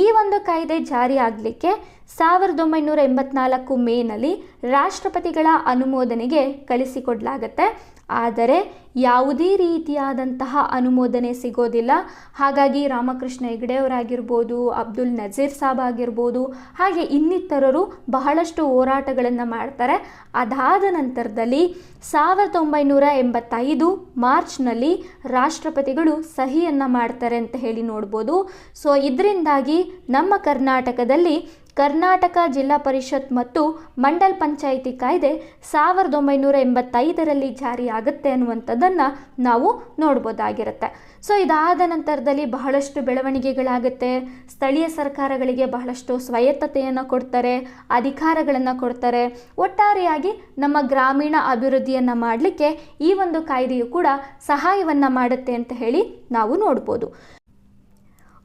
ಈ ಒಂದು ಕಾಯ್ದೆ ಜಾರಿ ಆಗಲಿಕ್ಕೆ ಸಾವಿರದ ಒಂಬೈನೂರ ಎಂಬತ್ನಾಲ್ಕು ಮೇನಲ್ಲಿ ರಾಷ್ಟ್ರಪತಿಗಳ ಅನುಮೋದನೆಗೆ ಕಳಿಸಿಕೊಡಲಾಗತ್ತೆ. ಆದರೆ ಯಾವುದೇ ರೀತಿಯಾದಂತಹ ಅನುಮೋದನೆ ಸಿಗೋದಿಲ್ಲ. ಹಾಗಾಗಿ ರಾಮಕೃಷ್ಣ ಹೆಗಡೆಯವರಾಗಿರ್ಬೋದು, ಅಬ್ದುಲ್ ನಜೀರ್ ಸಾಬ್ ಆಗಿರ್ಬೋದು, ಹಾಗೆ ಇನ್ನಿತರರು ಬಹಳಷ್ಟು ಹೋರಾಟಗಳನ್ನು ಮಾಡ್ತಾರೆ. ಅದಾದ ನಂತರದಲ್ಲಿ ಸಾವಿರದ ಒಂಬೈನೂರ ಎಂಬತ್ತೈದು ಮಾರ್ಚ್ನಲ್ಲಿ ರಾಷ್ಟ್ರಪತಿಗಳು ಸಹಿಯನ್ನು ಮಾಡ್ತಾರೆ ಅಂತ ಹೇಳಿ ನೋಡ್ಬೋದು. ಸೊ, ಇದರಿಂದಾಗಿ ನಮ್ಮ ಕರ್ನಾಟಕದಲ್ಲಿ ಕರ್ನಾಟಕ ಜಿಲ್ಲಾ ಪರಿಷತ್ ಮತ್ತು ಮಂಡಲ್ ಪಂಚಾಯಿತಿ ಕಾಯ್ದೆ ಸಾವಿರದ ಒಂಬೈನೂರ ಎಂಬತ್ತೈದರಲ್ಲಿ ಜಾರಿಯಾಗುತ್ತೆ ಅನ್ನುವಂಥದ್ದನ್ನು ನಾವು ನೋಡ್ಬೋದಾಗಿರುತ್ತೆ. ಸೊ, ಇದಾದ ನಂತರದಲ್ಲಿ ಬಹಳಷ್ಟು ಬೆಳವಣಿಗೆಗಳಾಗುತ್ತೆ. ಸ್ಥಳೀಯ ಸರ್ಕಾರಗಳಿಗೆ ಬಹಳಷ್ಟು ಸ್ವಾಯತ್ತತೆಯನ್ನು ಕೊಡ್ತಾರೆ, ಅಧಿಕಾರಗಳನ್ನು ಕೊಡ್ತಾರೆ. ಒಟ್ಟಾರೆಯಾಗಿ ನಮ್ಮ ಗ್ರಾಮೀಣ ಅಭಿವೃದ್ಧಿಯನ್ನು ಮಾಡಲಿಕ್ಕೆ ಈ ಒಂದು ಕಾಯ್ದೆಯು ಕೂಡ ಸಹಾಯವನ್ನು ಮಾಡುತ್ತೆ ಅಂತ ಹೇಳಿ ನಾವು ನೋಡ್ಬೋದು.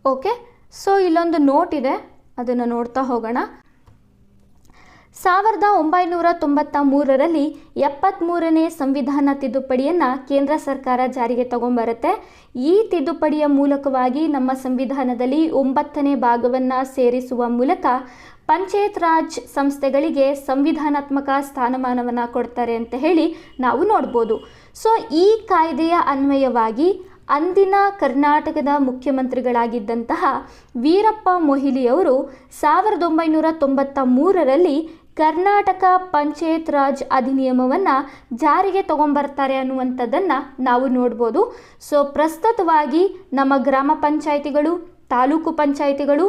ಓಕೆ? ಸೊ, ಇಲ್ಲೊಂದು ನೋಟ್ ಇದೆ. ಅದನ್ನು ನೋಡ್ತಾ ಹೋಗೋಣ. ಸಾವಿರದ ಒಂಬೈನೂರ ತೊಂಬತ್ತ ಮೂರರಲ್ಲಿ ಎಪ್ಪತ್ತ್ಮೂರನೇ ಸಂವಿಧಾನ ತಿದ್ದುಪಡಿಯನ್ನು ಕೇಂದ್ರ ಸರ್ಕಾರ ಜಾರಿಗೆ ತಗೊಂಬರುತ್ತೆ. ಈ ತಿದ್ದುಪಡಿಯ ಮೂಲಕವಾಗಿ ನಮ್ಮ ಸಂವಿಧಾನದಲ್ಲಿ ಒಂಬತ್ತನೇ ಭಾಗವನ್ನು ಸೇರಿಸುವ ಮೂಲಕ ಪಂಚಾಯತ್ ರಾಜ್ ಸಂಸ್ಥೆಗಳಿಗೆ ಸಂವಿಧಾನಾತ್ಮಕ ಸ್ಥಾನಮಾನವನ್ನು ಕೊಡ್ತಾರೆ ಅಂತ ಹೇಳಿ ನಾವು ನೋಡ್ಬೋದು. ಸೊ, ಈ ಕಾಯ್ದೆಯ ಅನ್ವಯವಾಗಿ ಅಂದಿನ ಕರ್ನಾಟಕದ ಮುಖ್ಯಮಂತ್ರಿಗಳಾಗಿದ್ದಂತಹ ವೀರಪ್ಪ ಮೊಹಿಲಿಯವರು ಸಾವಿರದ ಒಂಬೈನೂರ ತೊಂಬತ್ತ ಮೂರರಲ್ಲಿ ಕರ್ನಾಟಕ ಪಂಚಾಯತ್ ರಾಜ್ ಅಧಿನಿಯಮವನ್ನು ಜಾರಿಗೆ ತಗೊಂಬರ್ತಾರೆ ಅನ್ನುವಂಥದ್ದನ್ನು ನಾವು ನೋಡ್ಬೋದು. ಸೊ ಪ್ರಸ್ತುತವಾಗಿ ನಮ್ಮ ಗ್ರಾಮ ಪಂಚಾಯಿತಿಗಳು, ತಾಲೂಕು ಪಂಚಾಯಿತಿಗಳು,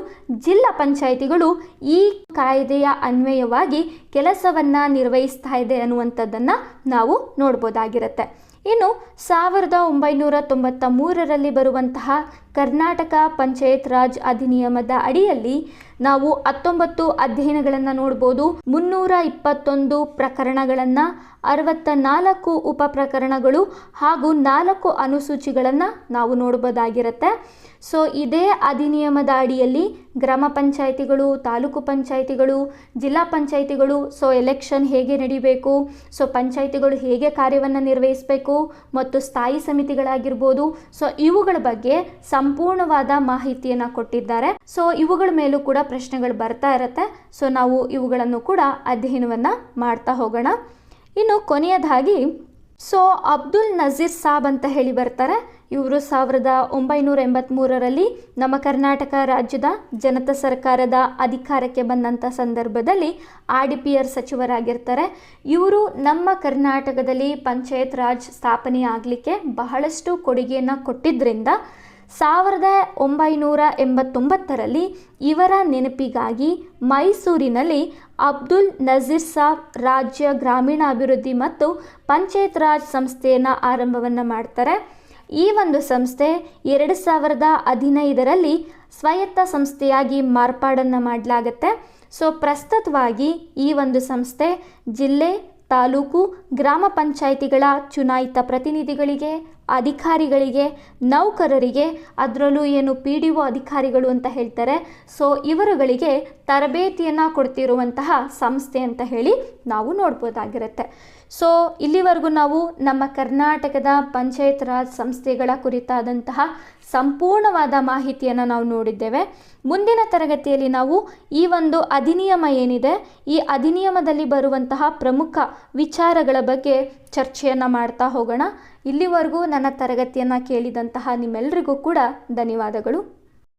ಜಿಲ್ಲಾ ಪಂಚಾಯಿತಿಗಳು ಈ ಕಾಯ್ದೆಯ ಅನ್ವಯವಾಗಿ ಕೆಲಸವನ್ನು ನಿರ್ವಹಿಸ್ತಾ ಇದೆ ಅನ್ನುವಂಥದ್ದನ್ನು ನಾವು ನೋಡ್ಬೋದಾಗಿರುತ್ತೆ. ಇನ್ನು ಸಾವಿರದ ಒಂಬೈನೂರ ತೊಂಬತ್ತ ಮೂರರಲ್ಲಿ ಬರುವಂತಹ ಕರ್ನಾಟಕ ಪಂಚಾಯತ್ ರಾಜ್ ಅಧಿನಿಯಮದ ಅಡಿಯಲ್ಲಿ ನಾವು ಹತ್ತೊಂಬತ್ತು ಅಧ್ಯಯನಗಳನ್ನು ನೋಡ್ಬೋದು. ಮುನ್ನೂರ ಇಪ್ಪತ್ತೊಂದು ಪ್ರಕರಣಗಳನ್ನು, ಅರವತ್ತ ನಾಲ್ಕು ಉಪ ಪ್ರಕರಣಗಳು ಹಾಗೂ ನಾಲ್ಕು ಅನುಸೂಚಿಗಳನ್ನು ನಾವು ನೋಡ್ಬೋದಾಗಿರುತ್ತೆ. ಸೊ, ಇದೇ ಅಧಿನಿಯಮದ ಅಡಿಯಲ್ಲಿ ಗ್ರಾಮ ಪಂಚಾಯಿತಿಗಳು, ತಾಲೂಕು ಪಂಚಾಯಿತಿಗಳು, ಜಿಲ್ಲಾ ಪಂಚಾಯಿತಿಗಳು, ಸೊ, ಎಲೆಕ್ಷನ್ ಹೇಗೆ ನಡಿಬೇಕು, ಸೊ, ಪಂಚಾಯಿತಿಗಳು ಹೇಗೆ ಕಾರ್ಯವನ್ನು ನಿರ್ವಹಿಸಬೇಕು, ಮತ್ತು ಸ್ಥಾಯಿ ಸಮಿತಿಗಳಾಗಿರ್ಬೋದು. ಸೊ, ಇವುಗಳ ಬಗ್ಗೆ ಸಂಪೂರ್ಣವಾದ ಮಾಹಿತಿಯನ್ನು ಕೊಟ್ಟಿದ್ದಾರೆ. ಸೊ ಇವುಗಳ ಮೇಲೂ ಕೂಡ ಪ್ರಶ್ನೆಗಳು ಬರ್ತಾ ಇರುತ್ತೆ. ಸೊ ನಾವು ಇವುಗಳನ್ನು ಕೂಡ ಅಧ್ಯಯನವನ್ನು ಮಾಡ್ತಾ ಹೋಗೋಣ. ಇನ್ನು ಕೊನೆಯದಾಗಿ ಸೊ ಅಬ್ದುಲ್ ನಜೀರ್ ಸಾಬ್ ಅಂತ ಹೇಳಿ ಬರ್ತಾರೆ. ಇವರು ಸಾವಿರದ ಒಂಬೈನೂರ ಎಂಬತ್ತ್ಮೂರರಲ್ಲಿ ನಮ್ಮ ಕರ್ನಾಟಕ ರಾಜ್ಯದ ಜನತಾ ಸರ್ಕಾರದ ಅಧಿಕಾರಕ್ಕೆ ಬಂದಂಥ ಸಂದರ್ಭದಲ್ಲಿ ಆರ್ ಡಿ ಪಿ ಆರ್ ಸಚಿವರಾಗಿರ್ತಾರೆ. ಇವರು ನಮ್ಮ ಕರ್ನಾಟಕದಲ್ಲಿ ಪಂಚಾಯತ್ ರಾಜ್ ಸ್ಥಾಪನೆ ಆಗಲಿಕ್ಕೆ ಬಹಳಷ್ಟು ಕೊಡುಗೆಯನ್ನು ಕೊಟ್ಟಿದ್ದರಿಂದ ಸಾವಿರದ ಒಂಬೈನೂರ ಎಂಬತ್ತೊಂಬತ್ತರಲ್ಲಿ ಇವರ ನೆನಪಿಗಾಗಿ ಮೈಸೂರಿನಲ್ಲಿ ಅಬ್ದುಲ್ ನಜೀರ್ ಸಾಬ್ ರಾಜ್ಯ ಗ್ರಾಮೀಣಾಭಿವೃದ್ಧಿ ಮತ್ತು ಪಂಚಾಯತ್ ರಾಜ್ ಸಂಸ್ಥೆಯನ್ನು ಆರಂಭವನ್ನು ಮಾಡ್ತಾರೆ. ಈ ಒಂದು ಸಂಸ್ಥೆ ಎರಡು ಸಾವಿರದ ಹದಿನೈದರಲ್ಲಿ ಸ್ವಾಯತ್ತ ಸಂಸ್ಥೆಯಾಗಿ ಮಾರ್ಪಾಡನ್ನು ಮಾಡಲಾಗತ್ತೆ. ಸೊ, ಪ್ರಸ್ತುತವಾಗಿ ಈ ಒಂದು ಸಂಸ್ಥೆ ಜಿಲ್ಲೆ, ತಾಲೂಕು, ಗ್ರಾಮ ಪಂಚಾಯಿತಿಗಳ ಚುನಾಯಿತ ಪ್ರತಿನಿಧಿಗಳಿಗೆ ಅಧಿಕಾರಿಗಳಿಗೆ, ನೌಕರರಿಗೆ, ಅದರಲ್ಲೂ ಏನು ಪಿ ಡಿ ಒ ಅಧಿಕಾರಿಗಳು ಅಂತ ಹೇಳ್ತಾರೆ. ಸೊ ಇವರುಗಳಿಗೆ ತರಬೇತಿಯನ್ನು ಕೊಡ್ತಿರುವಂತಹ ಸಂಸ್ಥೆ ಅಂತ ಹೇಳಿ ನಾವು ನೋಡ್ಬೋದಾಗಿರುತ್ತೆ. ಸೊ ಇಲ್ಲಿವರೆಗೂ ನಾವು ನಮ್ಮ ಕರ್ನಾಟಕದ ಪಂಚಾಯತ್ ರಾಜ್ ಸಂಸ್ಥೆಗಳ ಕುರಿತಾದಂತಹ ಸಂಪೂರ್ಣವಾದ ಮಾಹಿತಿಯನ್ನು ನಾವು ನೋಡಿದ್ದೇವೆ. ಮುಂದಿನ ತರಗತಿಯಲ್ಲಿ ನಾವು ಈ ಒಂದು ಅಧಿನಿಯಮ ಏನಿದೆ, ಈ ಅಧಿನಿಯಮದಲ್ಲಿ ಬರುವಂತಹ ಪ್ರಮುಖ ವಿಚಾರಗಳ ಬಗ್ಗೆ ಚರ್ಚೆಯನ್ನು ಮಾಡ್ತಾ ಹೋಗೋಣ. ಇಲ್ಲಿವರೆಗೂ ನನ್ನ ತರಗತಿಯನ್ನು ಕೇಳಿದಂತಹ ನಿಮ್ಮೆಲ್ಲರಿಗೂ ಕೂಡ ಧನ್ಯವಾದಗಳು.